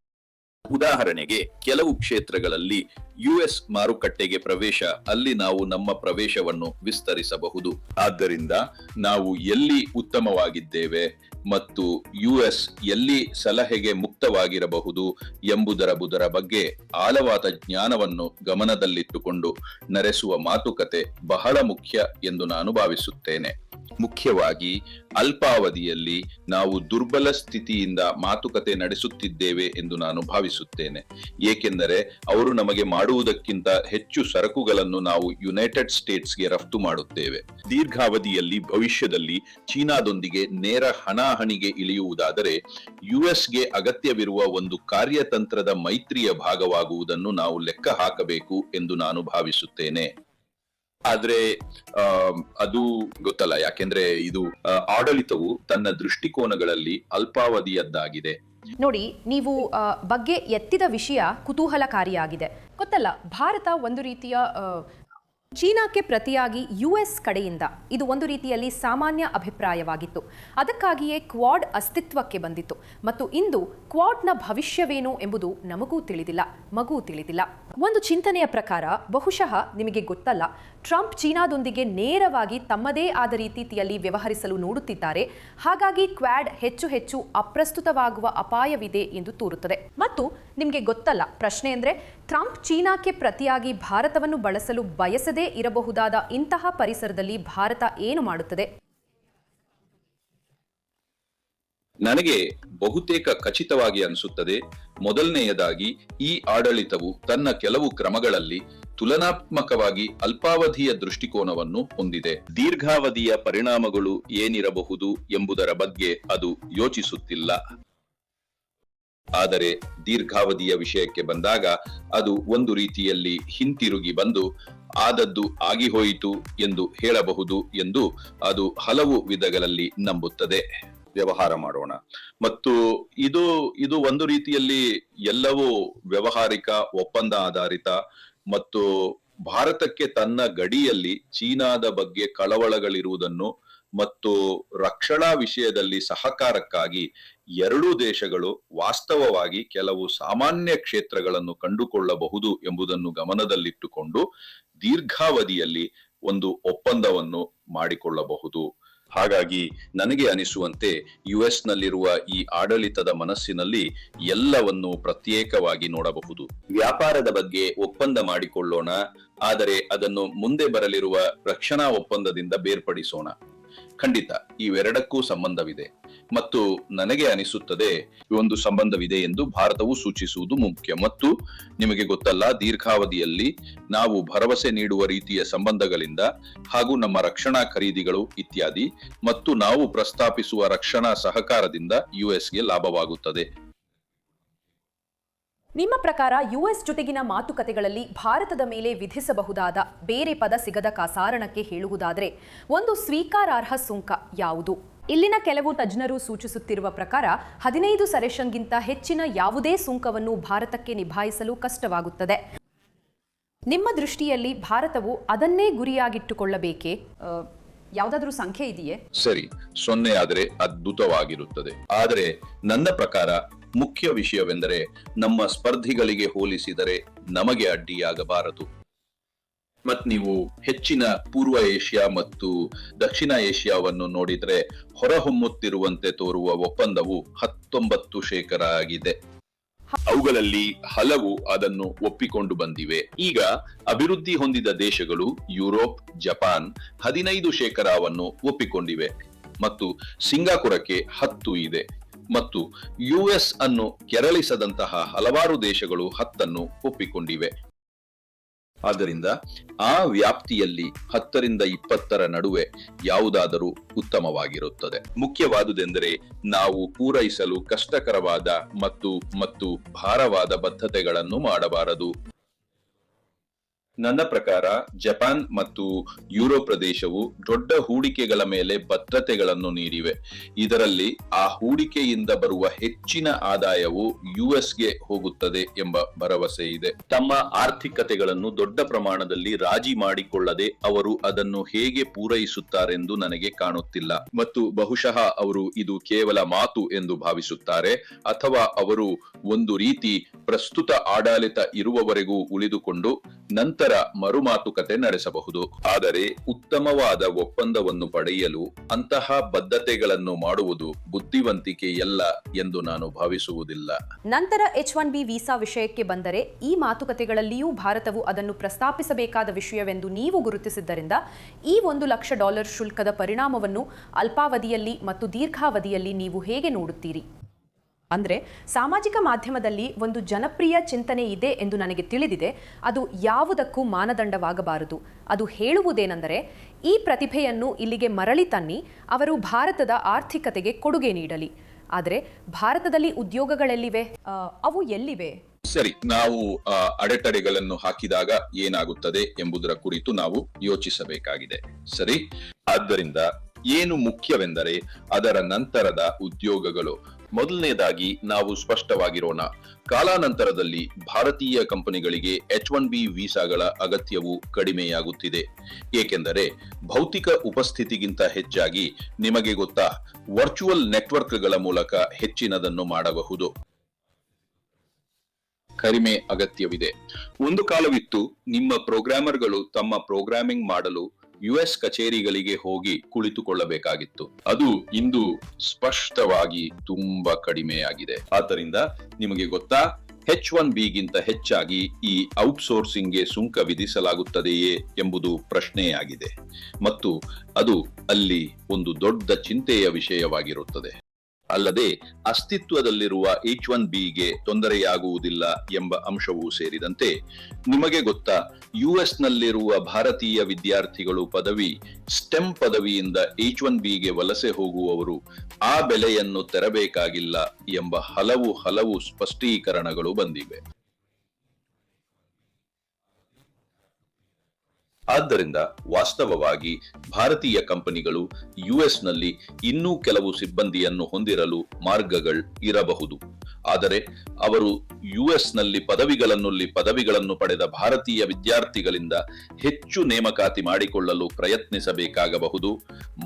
ಉದಾಹರಣೆಗೆ, ಕೆಲವು ಕ್ಷೇತ್ರಗಳಲ್ಲಿ ಯುಎಸ್ ಮಾರುಕಟ್ಟೆಗೆ ಪ್ರವೇಶ, ಅಲ್ಲಿ ನಾವು ನಮ್ಮ ಪ್ರವೇಶವನ್ನು ವಿಸ್ತರಿಸಬಹುದು. ಆದ್ದರಿಂದ ನಾವು ಎಲ್ಲಿ ಉತ್ತಮವಾಗಿದ್ದೇವೆ? ಮತ್ತು ಯುಎಸ್ ಎಲ್ಲಿ ಸಲಹೆಗೆ ಮುಕ್ತವಾಗಿರಬಹುದು ಎಂಬುದರ ಬುದರ ಬಗ್ಗೆ ಆಳವಾದ ಜ್ಞಾನವನ್ನು ಗಮನದಲ್ಲಿಟ್ಟುಕೊಂಡು ನಡೆಸುವ ಮಾತುಕತೆ ಬಹಳ ಮುಖ್ಯ ಎಂದು ನಾನು ಭಾವಿಸುತ್ತೇನೆ. ಮುಖ್ಯವಾಗಿ ಅಲ್ಪಾವಧಿಯಲ್ಲಿ ನಾವು ದುರ್ಬಲ ಸ್ಥಿತಿಯಿಂದ ಮಾತುಕತೆ ನಡೆಸುತ್ತಿದ್ದೇವೆ ಎಂದು ನಾನು ಭಾವಿಸುತ್ತೇನೆ. ಏಕೆಂದರೆ ಅವರು ನಮಗೆ ಮಾಡುವುದಕ್ಕಿಂತ ಹೆಚ್ಚು ಸರಕುಗಳನ್ನು ನಾವು ಯುನೈಟೆಡ್ ಸ್ಟೇಟ್ಸ್ಗೆ ರಫ್ತು ಮಾಡುತ್ತೇವೆ. ದೀರ್ಘಾವಧಿಯಲ್ಲಿ ಭವಿಷ್ಯದಲ್ಲಿ ಚೀನಾದೊಂದಿಗೆ ನೇರ ಹಣಾಹಣಿಗೆ ಇಳಿಯುವುದಾದರೆ ಯುಎಸ್ಗೆ ಅಗತ್ಯವಿರುವ ಒಂದು ಕಾರ್ಯತಂತ್ರದ ಮೈತ್ರಿಯ ಭಾಗವಾಗುವುದನ್ನು ನಾವು ಲೆಕ್ಕ ಹಾಕಬೇಕು ಎಂದು ನಾನು ಭಾವಿಸುತ್ತೇನೆ. ಆದ್ರೆ ಅದು ಗೊತ್ತಲ್ಲ, ಯಾಕೆಂದ್ರೆ ಇದು ಆಡಳಿತವು ತನ್ನ ದೃಷ್ಟಿಕೋನಗಳಲ್ಲಿ ಅಲ್ಪಾವಧಿಯದ್ದಾಗಿದೆ. ನೋಡಿ, ನೀವು ಬಗ್ಗೆ ಎತ್ತಿದ ವಿಷಯ ಕುತೂಹಲಕಾರಿಯಾಗಿದೆ. ಗೊತ್ತಲ್ಲ, ಭಾರತ ಒಂದು ರೀತಿಯ ಚೀನಾಕ್ಕೆ ಪ್ರತಿಯಾಗಿ ಯುಎಸ್ ಕಡೆಯಿಂದ ಇದು ಒಂದು ರೀತಿಯಲ್ಲಿ ಸಾಮಾನ್ಯ ಅಭಿಪ್ರಾಯವಾಗಿತ್ತು. ಅದಕ್ಕಾಗಿಯೇ ಕ್ವಾಡ್ ಅಸ್ತಿತ್ವಕ್ಕೆ ಬಂದಿತ್ತು. ಮತ್ತು ಇಂದು ಕ್ವಾಡ್ನ ಭವಿಷ್ಯವೇನು ಎಂಬುದು ನಮಗೂ ತಿಳಿದಿಲ್ಲ, ಮಗೂ ತಿಳಿದಿಲ್ಲ. ಒಂದು ಚಿಂತನೆಯ ಪ್ರಕಾರ, ಬಹುಶಃ ನಿಮಗೆ ಗೊತ್ತಲ್ಲ, ಟ್ರಂಪ್ ಚೀನಾದೊಂದಿಗೆ ನೇರವಾಗಿ ತಮ್ಮದೇ ಆದ ರೀತಿಯಲ್ಲಿ ವ್ಯವಹರಿಸಲು ನೋಡುತ್ತಿದ್ದಾರೆ. ಹಾಗಾಗಿ ಕ್ವಾಡ್ ಹೆಚ್ಚು ಹೆಚ್ಚು ಅಪ್ರಸ್ತುತವಾಗುವ ಅಪಾಯವಿದೆ ಎಂದು ತೋರುತ್ತದೆ. ಮತ್ತು ನಿಮಗೆ ಗೊತ್ತಲ್ಲ, ಪ್ರಶ್ನೆ ಅಂದರೆ ಟ್ರಂಪ್ ಚೀನಾಕ್ಕೆ ಪ್ರತಿಯಾಗಿ ಭಾರತವನ್ನು ಬಳಸಲು ಬಯಸದೇ ಇರಬಹುದಾದ ಇಂತಹ ಪರಿಸರದಲ್ಲಿ ಭಾರತ ಏನು ಮಾಡುತ್ತದೆ? ನನಗೆ ಬಹುತೇಕ ಖಚಿತವಾಗಿ ಅನಿಸುತ್ತದೆ. ಮೊದಲನೆಯದಾಗಿ, ಈ ಆಡಳಿತವು ತನ್ನ ಕೆಲವು ಕ್ರಮಗಳಲ್ಲಿ ತುಲನಾತ್ಮಕವಾಗಿ ಅಲ್ಪಾವಧಿಯ ದೃಷ್ಟಿಕೋನವನ್ನು ಹೊಂದಿದೆ. ದೀರ್ಘಾವಧಿಯ ಪರಿಣಾಮಗಳು ಏನಿರಬಹುದು ಎಂಬುದರ ಬಗ್ಗೆ ಅದು ಯೋಚಿಸುತ್ತಿಲ್ಲ. ಆದರೆ ದೀರ್ಘಾವಧಿಯ ವಿಷಯಕ್ಕೆ ಬಂದಾಗ ಅದು ಒಂದು ರೀತಿಯಲ್ಲಿ ಹಿಂತಿರುಗಿ ಬಂದು, ಆದದ್ದು ಆಗಿಹೋಯಿತು ಎಂದು ಹೇಳಬಹುದು ಎಂದು ಅದು ಹಲವು ವಿಧಗಳಲ್ಲಿ ನಂಬುತ್ತದೆ. ವ್ಯವಹಾರ ಮಾಡೋಣ. ಮತ್ತು ಇದು ಇದು ಒಂದು ರೀತಿಯಲ್ಲಿ ಎಲ್ಲವೂ ವ್ಯವಹಾರಿಕ, ಒಪ್ಪಂದ ಆಧಾರಿತ ಮತ್ತು ಭಾರತಕ್ಕೆ ತನ್ನ ಗಡಿಯಲ್ಲಿ ಚೀನಾದ ಬಗ್ಗೆ ಕಳವಳಗಳಿರುವುದನ್ನು ಮತ್ತು ರಕ್ಷಣಾ ವಿಷಯದಲ್ಲಿ ಸಹಕಾರಕ್ಕಾಗಿ ಎರಡೂ ದೇಶಗಳು ವಾಸ್ತವವಾಗಿ ಕೆಲವು ಸಾಮಾನ್ಯ ಕ್ಷೇತ್ರಗಳನ್ನು ಕಂಡುಕೊಳ್ಳಬಹುದು ಎಂಬುದನ್ನು ಗಮನದಲ್ಲಿಟ್ಟುಕೊಂಡು ದೀರ್ಘಾವಧಿಯಲ್ಲಿ ಒಂದು ಒಪ್ಪಂದವನ್ನು ಮಾಡಿಕೊಳ್ಳಬಹುದು. ಹಾಗಾಗಿ ನನಗೆ ಅನಿಸುವಂತೆ ಯುಎಸ್ ನಲ್ಲಿರುವ ಈ ಆಡಳಿತದ ಮನಸ್ಸಿನಲ್ಲಿ ಎಲ್ಲವನ್ನೂ ಪ್ರತ್ಯೇಕವಾಗಿ ನೋಡಬಹುದು. ವ್ಯಾಪಾರದ ಬಗ್ಗೆ ಒಪ್ಪಂದ ಮಾಡಿಕೊಳ್ಳೋಣ, ಆದರೆ ಅದನ್ನು ಮುಂದೆ ಬರಲಿರುವ ರಕ್ಷಣಾ ಒಪ್ಪಂದದಿಂದ ಬೇರ್ಪಡಿಸೋಣ. ಖಂಡಿತ ಇವೆರಡಕ್ಕೂ ಸಂಬಂಧವಿದೆ ಮತ್ತು ನನಗೆ ಅನಿಸುತ್ತದೆ ಒಂದು ಸಂಬಂಧವಿದೆ ಎಂದು ಭಾರತವು ಸೂಚಿಸುವುದು ಮುಖ್ಯ. ಮತ್ತು ನಿಮಗೆ ಗೊತ್ತಲ್ಲ, ದೀರ್ಘಾವಧಿಯಲ್ಲಿ ನಾವು ಭರವಸೆ ನೀಡುವ ರೀತಿಯ ಸಂಬಂಧಗಳಿಂದ ಹಾಗೂ ನಮ್ಮ ರಕ್ಷಣಾ ಖರೀದಿಗಳು ಇತ್ಯಾದಿ ಮತ್ತು ನಾವು ಪ್ರಸ್ತಾಪಿಸುವ ರಕ್ಷಣಾ ಸಹಕಾರದಿಂದ ಯುಎಸ್ಗೆ ಲಾಭವಾಗುತ್ತದೆ. ನಿಮ್ಮ ಪ್ರಕಾರ ಯುಎಸ್ ಜೊತೆಗಿನ ಮಾತುಕತೆಗಳಲ್ಲಿ ಭಾರತದ ಮೇಲೆ ವಿಧಿಸಬಹುದಾದ ಬೇರೆ ಪದ ಸಿಗದ ಕಾಸಾರಣಕ್ಕೆ ಹೇಳುವುದಾದರೆ ಒಂದು ಸ್ವೀಕಾರಾರ್ಹ ಸುಂಕ ಯಾವುದು? ಇಲ್ಲಿನ ಕೆಲವು ತಜ್ಞರು ಸೂಚಿಸುತ್ತಿರುವ ಪ್ರಕಾರ ಹದಿನೈದು ಸೆರೆಷನ್ಗಿಂತ ಹೆಚ್ಚಿನ ಯಾವುದೇ ಸುಂಕವನ್ನು ಭಾರತಕ್ಕೆ ನಿಭಾಯಿಸಲು ಕಷ್ಟವಾಗುತ್ತದೆ. ನಿಮ್ಮ ದೃಷ್ಟಿಯಲ್ಲಿ ಭಾರತವು ಅದನ್ನೇ ಗುರಿಯಾಗಿಟ್ಟುಕೊಳ್ಳಬೇಕೇ? ಯಾವುದಾದ್ರೂ ಸಂಖ್ಯೆ ಇದೆಯೇ? ಸರಿ, ಸೊನ್ನೆ ಆದ್ರೆ ಅದ್ಭುತವಾಗಿರುತ್ತದೆ. ಆದರೆ ನನ್ನ ಪ್ರಕಾರ ಮುಖ್ಯ ವಿಷಯವೆಂದರೆ ನಮ್ಮ ಸ್ಪರ್ಧಿಗಳಿಗೆ ಹೋಲಿಸಿದರೆ ನಮಗೆ ಅಡ್ಡಿಯಾಗಬಾರದು. ಮತ್ ನೀವು ಹೆಚ್ಚಿನ ಪೂರ್ವ ಏಷ್ಯಾ ಮತ್ತು ದಕ್ಷಿಣ ಏಷ್ಯಾವನ್ನು ನೋಡಿದ್ರೆ ಹೊರಹೊಮ್ಮುತ್ತಿರುವಂತೆ ತೋರುವ ಒಪ್ಪಂದವು ಹತ್ತೊಂಬತ್ತು ಶೇಕಡ ಆಗಿದೆ. ಅವುಗಳಲ್ಲಿ ಹಲವು ಅದನ್ನು ಒಪ್ಪಿಕೊಂಡು ಬಂದಿವೆ. ಈಗ ಅಭಿವೃದ್ಧಿ ಹೊಂದಿದ ದೇಶಗಳು ಯುರೋಪ್, ಜಪಾನ್ ಹದಿನೈದು ಶೇಕಡಾವನ್ನು ಒಪ್ಪಿಕೊಂಡಿವೆ. ಮತ್ತು ಸಿಂಗಾಪುರಕ್ಕೆ ಹತ್ತು ಇದೆ. ಮತ್ತು ಯುಎಸ್ ಅನ್ನು ಕೆರಳಿಸದಂತಹ ಹಲವಾರು ದೇಶಗಳು ಹತ್ತನ್ನು ಒಪ್ಪಿಕೊಂಡಿವೆ. ಆದ್ದರಿಂದ ಆ ವ್ಯಾಪ್ತಿಯಲ್ಲಿ ಹತ್ತರಿಂದ ಇಪ್ಪತ್ತರ ನಡುವೆ ಯಾವುದಾದರೂ ಉತ್ತಮವಾಗಿರುತ್ತದೆ. ಮುಖ್ಯವಾದುದೆಂದರೆ ನಾವು ಪೂರೈಸಲು ಕಷ್ಟಕರವಾದ ಮತ್ತು ಮತ್ತು ಭಾರವಾದ ಬದ್ಧತೆಗಳನ್ನು ಮಾಡಬಾರದು. ನನ್ನ ಪ್ರಕಾರ ಜಪಾನ್ ಮತ್ತು ಯುರೋಪ್ ಪ್ರದೇಶವು ದೊಡ್ಡ ಹೂಡಿಕೆಗಳ ಮೇಲೆ ಭದ್ರತೆಗಳನ್ನು ನೀಡಿವೆ. ಇದರಲ್ಲಿ ಆ ಹೂಡಿಕೆಯಿಂದ ಬರುವ ಹೆಚ್ಚಿನ ಆದಾಯವು ಯುಎಸ್ಗೆ ಹೋಗುತ್ತದೆ ಎಂಬ ಭರವಸೆ ಇದೆ. ತಮ್ಮ ಆರ್ಥಿಕತೆಗಳನ್ನು ದೊಡ್ಡ ಪ್ರಮಾಣದಲ್ಲಿ ರಾಜಿ ಮಾಡಿಕೊಳ್ಳದೆ ಅವರು ಅದನ್ನು ಹೇಗೆ ಪೂರೈಸುತ್ತಾರೆಂದು ನನಗೆ ಕಾಣುತ್ತಿಲ್ಲ. ಮತ್ತು ಬಹುಶಃ ಅವರು ಇದು ಕೇವಲ ಮಾತು ಎಂದು ಭಾವಿಸುತ್ತಾರೆ, ಅಥವಾ ಅವರು ಒಂದು ರೀತಿ ಪ್ರಸ್ತುತ ಆಡಳಿತ ಇರುವವರೆಗೂ ಉಳಿದುಕೊಂಡು ನಂತರ ಮರು ಮಾತುಕತೆ ನಡೆಸಬಹುದು. ಆದರೆ ಉತ್ತಮವಾದ ಒಪ್ಪಂದವನ್ನು ಪಡೆಯಲು ಅಂತಹ ಬದ್ಧತೆಗಳನ್ನು ಮಾಡುವುದು ಬುದ್ಧಿವಂತಿಕೆಯಲ್ಲ ಎಂದು ನಾನು ಭಾವಿಸುವುದಿಲ್ಲ. ನಂತರ ಎಚ್ ಒನ್ ಬಿ ವೀಸಾ ವಿಷಯಕ್ಕೆ ಬಂದರೆ ಈ ಮಾತುಕತೆಗಳಲ್ಲಿಯೂ ಭಾರತವು ಅದನ್ನು ಪ್ರಸ್ತಾಪಿಸಬೇಕಾದ ವಿಷಯವೆಂದು ನೀವು ಗುರುತಿಸಿದ್ದರಿಂದ ಈ ಒಂದು ಲಕ್ಷ ಡಾಲರ್ ಶುಲ್ಕದ ಪರಿಣಾಮವನ್ನು ಅಲ್ಪಾವಧಿಯಲ್ಲಿ ಮತ್ತು ದೀರ್ಘಾವಧಿಯಲ್ಲಿ ನೀವು ಹೇಗೆ ನೋಡುತ್ತೀರಿ? ಅಂದರೆ ಸಾಮಾಜಿಕ ಮಾಧ್ಯಮದಲ್ಲಿ ಒಂದು ಜನಪ್ರಿಯ ಚಿಂತನೆ ಇದೆ ಎಂದು ನನಗೆ ತಿಳಿದಿದೆ. ಅದು ಯಾವುದಕ್ಕೂ ಮಾನದಂಡವಾಗಬಾರದು. ಅದು ಹೇಳುವುದೇನೆಂದರೆ, ಈ ಪ್ರತಿಭೆಯನ್ನು ಇಲ್ಲಿಗೆ ಮರಳಿ ತನ್ನಿ ಅವರು ಭಾರತದ ಆರ್ಥಿಕತೆಗೆ ಕೊಡುಗೆ ನೀಡಲಿ. ಆದರೆ ಭಾರತದಲ್ಲಿ ಉದ್ಯೋಗಗಳೆಲ್ಲಿವೆ? ಅವು ಎಲ್ಲಿವೆ? ಸರಿ, ನಾವು ಅಡೆತಡೆಗಳನ್ನು ಹಾಕಿದಾಗ ಏನಾಗುತ್ತದೆ ಎಂಬುದರ ಕುರಿತು ನಾವು ಯೋಚಿಸಬೇಕಾಗಿದೆ. ಸರಿ? ಆದ್ದರಿಂದ ಏನು ಮುಖ್ಯವೆಂದರೆ ಅದರ ನಂತರದ ಉದ್ಯೋಗಗಳು. ಮೊದಲನೇದಾಗಿ ನಾವು ಸ್ಪಷ್ಟವಾಗಿರೋಣ. ಕಾಲಾನಂತರದಲ್ಲಿ ಭಾರತೀಯ ಕಂಪನಿಗಳಿಗೆ ಎಚ್ ಒನ್ ಬಿ ವೀಸಾಗಳ ಅಗತ್ಯವು ಕಡಿಮೆಯಾಗುತ್ತಿದೆ. ಏಕೆಂದರೆ ಭೌತಿಕ ಉಪಸ್ಥಿತಿಗಿಂತ ಹೆಚ್ಚಾಗಿ ನಿಮಗೆ ಗೊತ್ತಾ, ವರ್ಚುವಲ್ ನೆಟ್ವರ್ಕ್ಗಳ ಮೂಲಕ ಹೆಚ್ಚಿನದನ್ನು ಮಾಡಬಹುದು. ಕಡಿಮೆ ಅಗತ್ಯವಿದೆ. ಒಂದು ಕಾಲವಿತ್ತು ನಿಮ್ಮ ಪ್ರೋಗ್ರಾಮರ್ಗಳು ತಮ್ಮ ಪ್ರೋಗ್ರಾಮಿಂಗ್ ಮಾಡಲು ಯುಎಸ್ ಕಚೇರಿಗಳಿಗೆ ಹೋಗಿ ಕುಳಿತುಕೊಳ್ಳಬೇಕಾಗಿತ್ತು. ಅದು ಇಂದು ಸ್ಪಷ್ಟವಾಗಿ ತುಂಬಾ ಕಡಿಮೆಯಾಗಿದೆ. ಆದ್ದರಿಂದ ನಿಮಗೆ ಗೊತ್ತಾ ಹೆಚ್ ಒನ್ ಬಿಗಿಂತ ಹೆಚ್ಚಾಗಿ ಈ ಔಟ್ಸೋರ್ಸಿಂಗ್ಗೆ ಸುಂಕ ವಿಧಿಸಲಾಗುತ್ತದೆಯೇ ಎಂಬುದು ಪ್ರಶ್ನೆಯಾಗಿದೆ. ಮತ್ತು ಅದು ಅಲ್ಲಿ ಒಂದು ದೊಡ್ಡ ಚಿಂತೆಯ ವಿಷಯವಾಗಿರುತ್ತದೆ. ಅಲ್ಲದೆ ಅಸ್ತಿತ್ವದಲ್ಲಿರುವ ಎಚ್ ಒನ್ ಬಿಗೆ ತೊಂದರೆಯಾಗುವುದಿಲ್ಲ ಎಂಬ ಅಂಶವೂ ಸೇರಿದಂತೆ ನಿಮಗೆ ಗೊತ್ತಾ ಯುಎಸ್ ನಲ್ಲಿರುವ ಭಾರತೀಯ ವಿದ್ಯಾರ್ಥಿಗಳು ಪದವಿ ಸ್ಟೆಮ್ ಪದವಿಯಿಂದ ಎಚ್ ಒನ್ ಬಿಗೆ ವಲಸೆ ಹೋಗುವವರು ಆ ಬೆಲೆಯನ್ನು ತೆರಬೇಕಾಗಿಲ್ಲ ಎಂಬ ಹಲವು ಹಲವು ಸ್ಪಷ್ಟೀಕರಣಗಳು ಬಂದಿವೆ. ಆದ್ದರಿಂದ ವಾಸ್ತವವಾಗಿ ಭಾರತೀಯ ಕಂಪನಿಗಳು ಯುಎಸ್ನಲ್ಲಿ ಇನ್ನೂ ಕೆಲವು ಸಿಬ್ಬಂದಿಯನ್ನು ಹೊಂದಿರಲು ಮಾರ್ಗಗಳು ಇರಬಹುದು. ಆದರೆ ಅವರು ಯುಎಸ್ನಲ್ಲಿ ಪದವಿಗಳನ್ನುಲ್ಲಿ ಪದವಿಗಳನ್ನು ಪಡೆದ ಭಾರತೀಯ ವಿದ್ಯಾರ್ಥಿಗಳಿಂದ ಹೆಚ್ಚು ನೇಮಕಾತಿ ಮಾಡಿಕೊಳ್ಳಲು ಪ್ರಯತ್ನಿಸಬೇಕಾಗಬಹುದು.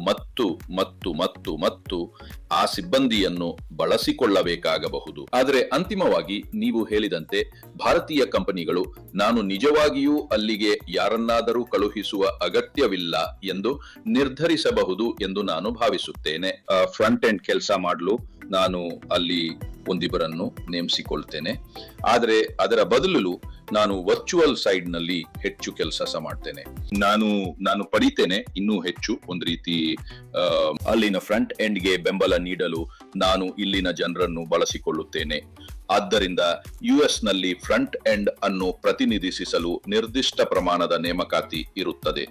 ಮತ್ತು ಮತ್ತು ಮತ್ತು ಮತ್ತು ಆ ಸಿಬ್ಬಂದಿಯನ್ನು ಬಳಸಿಕೊಳ್ಳಬೇಕಾಗಬಹುದು. ಆದರೆ ಅಂತಿಮವಾಗಿ ನೀವು ಹೇಳಿದಂತೆ ಭಾರತೀಯ ಕಂಪನಿಗಳು ನಾನು ನಿಜವಾಗಿಯೂ ಅಲ್ಲಿಗೆ ಯಾರನ್ನಾದರೂ ಕಳುಹಿಸುವ ಅಗತ್ಯವಿಲ್ಲ ಎಂದು ನಿರ್ಧರಿಸಬಹುದು ಎಂದು ನಾನು ಭಾವಿಸುತ್ತೇನೆ. ಫ್ರಂಟ್ ಎಂಡ್ ಕೆಲಸ ಮಾಡಲು ನಾನು ಅಲ್ಲಿ ಒಂದಿಬ್ಬರನ್ನು ನೇಮಿಸಿಕೊಳ್ತೇನೆ. ಆದರೆ ಅದರ ಬದಲು ನಾನು ವರ್ಚುವಲ್ ಸೈಡ್ನಲ್ಲಿ ಹೆಚ್ಚು ಕೆಲಸ ಮಾಡ್ತೇನೆ. ನಾನು ನಾನು ಪಡಿತೇನೆ ಇನ್ನೂ ಹೆಚ್ಚು ಒಂದು ರೀತಿ ಅಲ್ಲಿನ ಫ್ರಂಟ್ ಎಂಡ್ಗೆ ಬೆಂಬಲ ನೀಡಲು ನಾನು ಇಲ್ಲಿನ ಜನರನ್ನು ಬಳಸಿಕೊಳ್ಳುತ್ತೇನೆ. ಆದ್ದರಿಂದ ಯುಎಸ್ನಲ್ಲಿ ಫ್ರಂಟ್ ಎಂಡ್ ಅನ್ನು ಪ್ರತಿನಿಧಿಸಲು ನಿರ್ದಿಷ್ಟ ಪ್ರಮಾಣದ ನೇಮಕಾತಿ ಇರುತ್ತದೆ.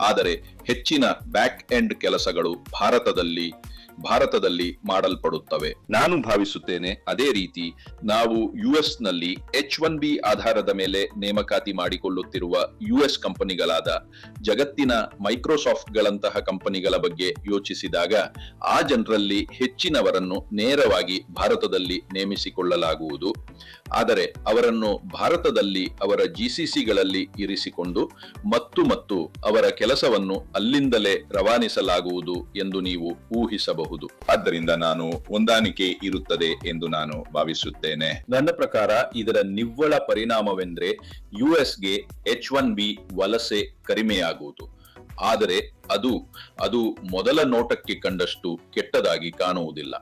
ಆದರೆ ಹೆಚ್ಚಿನ ಬ್ಯಾಕ್ ಎಂಡ್ ಕೆಲಸಗಳು ಭಾರತದಲ್ಲಿ ಭಾರತದಲ್ಲಿ ಮಾಡಲ್ಪಡುತ್ತವೆ. ನಾನು ಭಾವಿಸುತ್ತೇನೆ ಅದೇ ರೀತಿ ನಾವು ಯುಎಸ್ನಲ್ಲಿ ಎಚ್ ಒನ್ ಬಿ ಆಧಾರದ ಮೇಲೆ ನೇಮಕಾತಿ ಮಾಡಿಕೊಳ್ಳುತ್ತಿರುವ ಯುಎಸ್ ಕಂಪನಿಗಳಾದ ಜಗತ್ತಿನ ಮೈಕ್ರೋಸಾಫ್ಟ್ ಗಳಂತಹ ಕಂಪನಿಗಳ ಬಗ್ಗೆ ಯೋಚಿಸಿದಾಗ ಆ ಜನರಲ್ಲಿ ಹೆಚ್ಚಿನವರನ್ನು ನೇರವಾಗಿ ಭಾರತದಲ್ಲಿ ನೇಮಿಸಿಕೊಳ್ಳಲಾಗುವುದು. ಆದರೆ ಅವರನ್ನು ಭಾರತದಲ್ಲಿ ಅವರ ಜಿಸಿಸಿಗಳಲ್ಲಿ ಇರಿಸಿಕೊಂಡು ಮತ್ತು ಮತ್ತು ಅವರ ಕೆಲಸವನ್ನು ಅಲ್ಲಿಂದಲೇ ರವಾನಿಸಲಾಗುವುದು ಎಂದು ನೀವು ಊಹಿಸಬಹುದು. ಆದ್ದರಿಂದ ನಾನು ಹೊಂದಾಣಿಕೆ ಇರುತ್ತದೆ ಎಂದು ನಾನು ಭಾವಿಸುತ್ತೇನೆ. ನನ್ನ ಪ್ರಕಾರ ಇದರ ನಿವ್ವಳ ಪರಿಣಾಮವೆಂದ್ರೆ ಯುಎಸ್ಗೆ ಎಚ್ ಒನ್ ಬಿ ವಲಸೆ ಕಡಿಮೆಯಾಗುವುದು. ಆದರೆ ಅದು ಅದು ಮೊದಲ ನೋಟಕ್ಕೆ ಕಂಡಷ್ಟು ಕೆಟ್ಟದಾಗಿ ಕಾಣುವುದಿಲ್ಲ.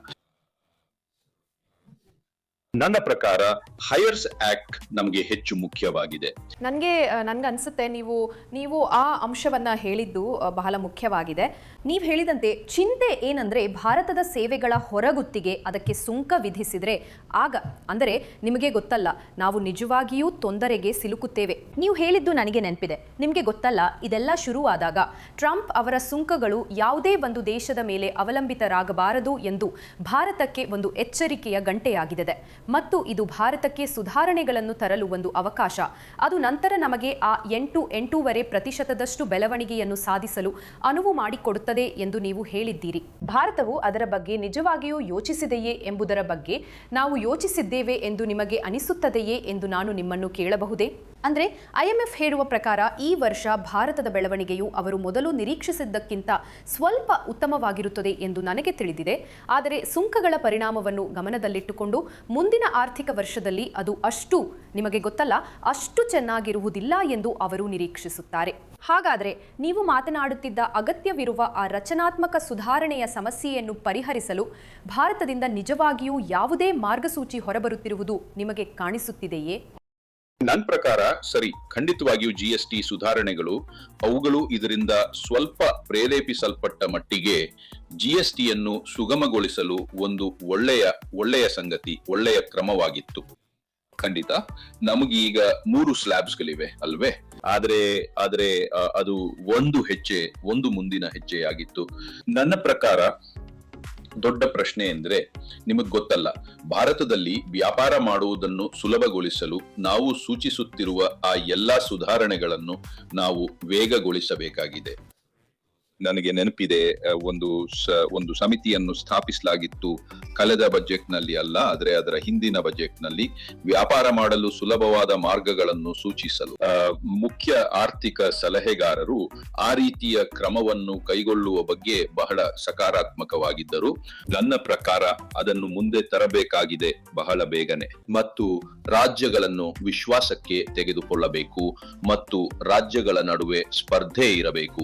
ನನ್ನ ಪ್ರಕಾರ ಹೈಯರ್ಸ್ ಆಕ್ಟ್ ನಮಗೆ ಹೆಚ್ಚು ಮುಖ್ಯವಾಗಿದೆ. ನನಗೆ ನನ್ಗೆ ಅನ್ಸುತ್ತೆ ನೀವು ನೀವು ಆ ಅಂಶವನ್ನ ಹೇಳಿದ್ದು ಬಹಳ ಮುಖ್ಯವಾಗಿದೆ. ನೀವು ಹೇಳಿದಂತೆ ಚಿಂತೆ ಏನಂದ್ರೆ ಭಾರತದ ಸೇವೆಗಳ ಹೊರಗುತ್ತಿಗೆ ಅದಕ್ಕೆ ಸುಂಕ ವಿಧಿಸಿದರೆ. ಆಗ, ಅಂದರೆ ನಿಮಗೆ ಗೊತ್ತಲ್ಲ, ನಾವು ನಿಜವಾಗಿಯೂ ತೊಂದರೆಗೆ ಸಿಲುಕುತ್ತೇವೆ. ನೀವು ಹೇಳಿದ್ದು ನನಗೆ ನೆನಪಿದೆ. ನಿಮಗೆ ಗೊತ್ತಲ್ಲ, ಇದೆಲ್ಲ ಶುರುವಾದಾಗ ಟ್ರಂಪ್ ಅವರ ಸುಂಕಗಳು ಯಾವುದೇ ಒಂದು ದೇಶದ ಮೇಲೆ ಅವಲಂಬಿತರಾಗಬಾರದು ಎಂದು ಭಾರತಕ್ಕೆ ಒಂದು ಎಚ್ಚರಿಕೆಯ ಗಂಟೆಯಾಗಿದೆ ಮತ್ತು ಇದು ಭಾರತಕ್ಕೆ ಸುಧಾರಣೆಗಳನ್ನು ತರಲು ಒಂದು ಅವಕಾಶ. ಅದು ನಂತರ ನಮಗೆ ಆ ಎಂಟು ಎಂಟೂವರೆ ಪ್ರತಿಶತದಷ್ಟು ಬೆಳವಣಿಗೆಯನ್ನು ಸಾಧಿಸಲು ಅನುವು ಮಾಡಿಕೊಡುತ್ತದೆ ಎಂದು ನೀವು ಹೇಳಿದ್ದೀರಿ. ಭಾರತವು ಅದರ ಬಗ್ಗೆ ನಿಜವಾಗಿಯೂ ಯೋಚಿಸಿದೆಯೇ ಎಂಬುದರ ಬಗ್ಗೆ ನಾವು ಯೋಚಿಸಿದ್ದೇವೆ ಎಂದು ನಿಮಗೆ ಅನಿಸುತ್ತದೆಯೇ ಎಂದು ನಾನು ನಿಮ್ಮನ್ನು ಕೇಳಬಹುದೇ? ಅಂದರೆ ಐಎಂಎಫ್ ಹೇಳುವ ಪ್ರಕಾರ ಈ ವರ್ಷ ಭಾರತದ ಬೆಳವಣಿಗೆಯು ಅವರು ಮೊದಲು ನಿರೀಕ್ಷಿಸಿದ್ದಕ್ಕಿಂತ ಸ್ವಲ್ಪ ಉತ್ತಮವಾಗಿರುತ್ತದೆ ಎಂದು ನನಗೆ ತಿಳಿದಿದೆ. ಆದರೆ ಸುಂಕಗಳ ಪರಿಣಾಮವನ್ನು ಗಮನದಲ್ಲಿಟ್ಟುಕೊಂಡು ಮುಂದಿನ ಆರ್ಥಿಕ ವರ್ಷದಲ್ಲಿ ಅದು ಅಷ್ಟು ನಿಮಗೆ ಗೊತ್ತಲ್ಲ, ಅಷ್ಟು ಚೆನ್ನಾಗಿರುವುದಿಲ್ಲ ಎಂದು ಅವರು ನಿರೀಕ್ಷಿಸುತ್ತಾರೆ. ಹಾಗಾದರೆ ನೀವು ಮಾತನಾಡುತ್ತಿದ್ದ ಅಗತ್ಯವಿರುವ ಆ ರಚನಾತ್ಮಕ ಸುಧಾರಣೆಯ ಸಮಸ್ಯೆಯನ್ನು ಪರಿಹರಿಸಲು ಭಾರತದಿಂದ ನಿಜವಾಗಿಯೂ ಯಾವುದೇ ಮಾರ್ಗಸೂಚಿ ಹೊರಬರುತ್ತಿರುವುದು ನಿಮಗೆ ಕಾಣಿಸುತ್ತಿದೆಯೇ? ನನ್ನ ಪ್ರಕಾರ ಸರಿ, ಖಂಡಿತವಾಗಿಯೂ ಜಿ ಎಸ್ ಟಿ ಸುಧಾರಣೆಗಳು ಅವುಗಳು ಇದರಿಂದ ಸ್ವಲ್ಪ ಪ್ರೇರೇಪಿಸಲ್ಪಟ್ಟ ಮಟ್ಟಿಗೆ ಜಿ ಎಸ್ ಟಿಯನ್ನು ಸುಗಮಗೊಳಿಸಲು ಒಂದು ಒಳ್ಳೆಯ ಒಳ್ಳೆಯ ಸಂಗತಿ, ಒಳ್ಳೆಯ ಕ್ರಮವಾಗಿತ್ತು. ಖಂಡಿತ. ನಮಗೆ ಈಗ ಮೂರು ಸ್ಲ್ಯಾಬ್ಸ್ಗಳಿವೆ ಅಲ್ವೇ? ಆದ್ರೆ ಆದ್ರೆ ಅದು ಒಂದು ಹೆಜ್ಜೆ, ಒಂದು ಮುಂದಿನ ಹೆಜ್ಜೆಯಾಗಿತ್ತು. ನನ್ನ ಪ್ರಕಾರ ದೊಡ್ಡ ಪ್ರಶ್ನೆ ಎಂದ್ರೆ ನಿಮಗ್ ಗೊತ್ತಲ್ಲ, ಭಾರತದಲ್ಲಿ ವ್ಯಾಪಾರ ಮಾಡುವುದನ್ನು ಸುಲಭಗೊಳಿಸಲು ನಾವು ಸೂಚಿಸುತ್ತಿರುವ ಆ ಎಲ್ಲಾ ಸುಧಾರಣೆಗಳನ್ನು ನಾವು ವೇಗಗೊಳಿಸಬೇಕಾಗಿದೆ. ನನಗೆ ನೆನಪಿದೆ ಒಂದು ಒಂದು ಸಮಿತಿಯನ್ನು ಸ್ಥಾಪಿಸಲಾಗಿತ್ತು ಕಳೆದ ಬಜೆಟ್ನಲ್ಲಿ ಅಲ್ಲ, ಆದರೆ ಅದರ ಹಿಂದಿನ ಬಜೆಟ್ನಲ್ಲಿ ವ್ಯಾಪಾರ ಮಾಡಲು ಸುಲಭವಾದ ಮಾರ್ಗಗಳನ್ನು ಸೂಚಿಸಲು. ಮುಖ್ಯ ಆರ್ಥಿಕ ಸಲಹೆಗಾರರು ಆ ರೀತಿಯ ಕ್ರಮವನ್ನು ಕೈಗೊಳ್ಳುವ ಬಗ್ಗೆ ಬಹಳ ಸಕಾರಾತ್ಮಕವಾಗಿದ್ದರು. ನನ್ನ ಪ್ರಕಾರ ಅದನ್ನು ಮುಂದೆ ತರಬೇಕಾಗಿದೆ ಬಹಳ ಬೇಗನೆ. ಮತ್ತು ರಾಜ್ಯಗಳನ್ನು ವಿಶ್ವಾಸಕ್ಕೆ ತೆಗೆದುಕೊಳ್ಳಬೇಕು ಮತ್ತು ರಾಜ್ಯಗಳ ನಡುವೆ ಸ್ಪರ್ಧೆ ಇರಬೇಕು.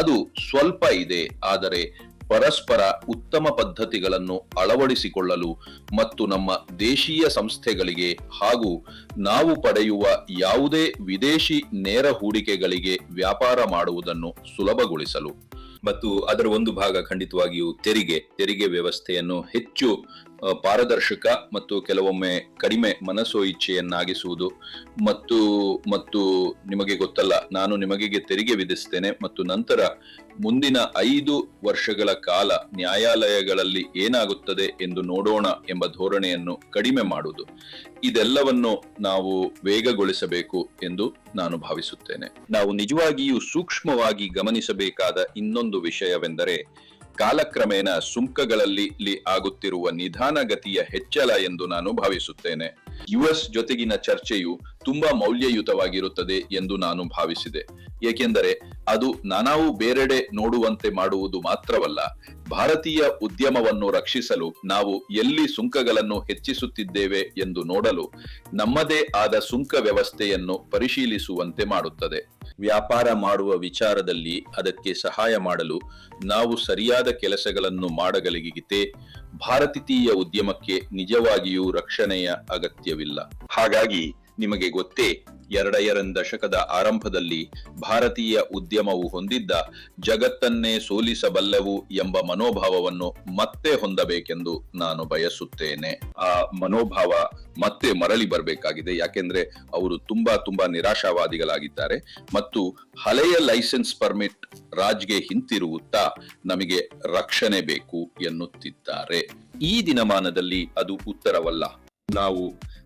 ಅದು ಸ್ವಲ್ಪ ಇದೆ, ಆದರೆ ಪರಸ್ಪರ ಉತ್ತಮ ಪದ್ಧತಿಗಳನ್ನು ಅಳವಡಿಸಿಕೊಳ್ಳಲು ಮತ್ತು ನಮ್ಮ ದೇಶೀಯ ಸಂಸ್ಥೆಗಳಿಗೆ ಹಾಗೂ ನಾವು ಪಡೆಯುವ ಯಾವುದೇ ವಿದೇಶಿ ನೇರ ಹೂಡಿಕೆಗಳಿಗೆ ವ್ಯಾಪಾರ ಮಾಡುವುದನ್ನು ಸುಲಭಗೊಳಿಸಲು. ಮತ್ತು ಅದರ ಒಂದು ಭಾಗ ಖಂಡಿತವಾಗಿಯೂ ತೆರಿಗೆ ತೆರಿಗೆ ವ್ಯವಸ್ಥೆಯನ್ನು ಹೆಚ್ಚು ಪಾರದರ್ಶಕ ಮತ್ತು ಕೆಲವೊಮ್ಮೆ ಕಡಿಮೆ ಮನಸೋ ಇಚ್ಛೆಯನ್ನಾಗಿಸುವುದು. ಮತ್ತು ಮತ್ತು ನಿಮಗೆ ಗೊತ್ತಲ್ಲ, ನಾನು ನಿಮಗೆ ತೆರಿಗೆ ವಿಧಿಸ್ತೇನೆ ಮತ್ತು ನಂತರ ಮುಂದಿನ ಐದು ವರ್ಷಗಳ ಕಾಲ ನ್ಯಾಯಾಲಯಗಳಲ್ಲಿ ಏನಾಗುತ್ತದೆ ಎಂದು ನೋಡೋಣ ಎಂಬ ಧೋರಣೆಯನ್ನು ಕಡಿಮೆ ಮಾಡುವುದು. ಇದೆಲ್ಲವನ್ನು ನಾವು ವೇಗಗೊಳಿಸಬೇಕು ಎಂದು ನಾನು ಭಾವಿಸುತ್ತೇನೆ. ನಾವು ನಿಜವಾಗಿಯೂ ಸೂಕ್ಷ್ಮವಾಗಿ ಗಮನಿಸಬೇಕಾದ ಇನ್ನೊಂದು ವಿಷಯವೆಂದರೆ ಕಾಲಕ್ರಮೇಣ ಸುಂಕಗಳಲ್ಲಿ ಆಗುತ್ತಿರುವ ನಿಧಾನಗತಿಯ ಹೆಚ್ಚಳ ಎಂದು ನಾನು ಭಾವಿಸುತ್ತೇನೆ. ಯುಎಸ್ ಜೊತೆಗಿನ ಚರ್ಚೆಯು ತುಂಬಾ ಮೌಲ್ಯಯುತವಾಗಿರುತ್ತದೆ ಎಂದು ನಾನು ಭಾವಿಸಿದೆ. ಏಕೆಂದರೆ ಅದು ನಾನಾವು ಬೇರೆಡೆ ನೋಡುವಂತೆ ಮಾಡುವುದು ಮಾತ್ರವಲ್ಲ, ಭಾರತೀಯ ಉದ್ಯಮವನ್ನು ರಕ್ಷಿಸಲು ನಾವು ಎಲ್ಲಿ ಸುಂಕಗಳನ್ನು ಹೆಚ್ಚಿಸುತ್ತಿದ್ದೇವೆ ಎಂದು ನೋಡಲು ನಮ್ಮದೇ ಆದ ಸುಂಕ ವ್ಯವಸ್ಥೆಯನ್ನು ಪರಿಶೀಲಿಸುವಂತೆ ಮಾಡುತ್ತದೆ. ವ್ಯಾಪಾರ ಮಾಡುವ ವಿಚಾರದಲ್ಲಿ ಅದಕ್ಕೆ ಸಹಾಯ ಮಾಡಲು ನಾವು ಸರಿಯಾದ ಕೆಲಸಗಳನ್ನು ಮಾಡಗಲಿಗಿತೆ ಭಾರತೀಯ ಉದ್ಯಮಕ್ಕೆ ನಿಜವಾಗಿಯೂ ರಕ್ಷಣೆಯ ಅಗತ್ಯವಿಲ್ಲ. ಹಾಗಾಗಿ ನಿಮಗೆ ಗೊತ್ತೇ ಎರಡೆರಡು ದಶಕದ ಆರಂಭದಲ್ಲಿ ಭಾರತೀಯ ಉದ್ಯಮವು ಹೊಂದಿದ್ದ ಜಗತ್ತನ್ನೇ ಸೋಲಿಸಬಲ್ಲವು ಎಂಬ ಮನೋಭಾವವನ್ನು ಮತ್ತೆ ಹೊಂದಬೇಕೆಂದು ನಾನು ಬಯಸುತ್ತೇನೆ. ಆ ಮನೋಭಾವ ಮತ್ತೆ ಮರಳಿ ಬರಬೇಕಾಗಿದೆ, ಯಾಕೆಂದ್ರೆ ಅವರು ತುಂಬಾ ತುಂಬಾ ನಿರಾಶಾವಾದಿಗಳಾಗಿದ್ದಾರೆ ಮತ್ತು ಹಳೆಯ ಲೈಸೆನ್ಸ್ ಪರ್ಮಿಟ್ ರಾಜ್ಗೆ ಹಿಂತಿರುಗುತ್ತಾ ನಮಗೆ ರಕ್ಷಣೆ ಬೇಕು ಎನ್ನುತ್ತಿದ್ದಾರೆ. ಈ ದಿನಮಾನದಲ್ಲಿ ಅದು ಉತ್ತರವಲ್ಲ. ನಾವು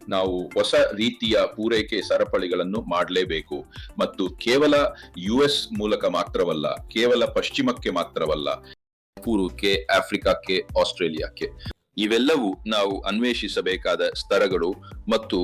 ನಾವು ಹೊಸ ರೀತಿಯ ಪೂರೈಕೆ ಸರಪಳಿಗಳನ್ನು ಮಾಡಲೇಬೇಕು. ಮತ್ತು ಕೇವಲ ಯು ಎಸ್ ಮೂಲಕ ಮಾತ್ರವಲ್ಲ, ಕೇವಲ ಪಶ್ಚಿಮಕ್ಕೆ ಮಾತ್ರವಲ್ಲ ಪೂರ್ವಕ್ಕೆ ಆಫ್ರಿಕಾಕ್ಕೆ, ಆಸ್ಟ್ರೇಲಿಯಾಕ್ಕೆ. ಇವೆಲ್ಲವೂ ನಾವು ಅನ್ವೇಷಿಸಬೇಕಾದ ಸ್ತರಗಳು ಮತ್ತು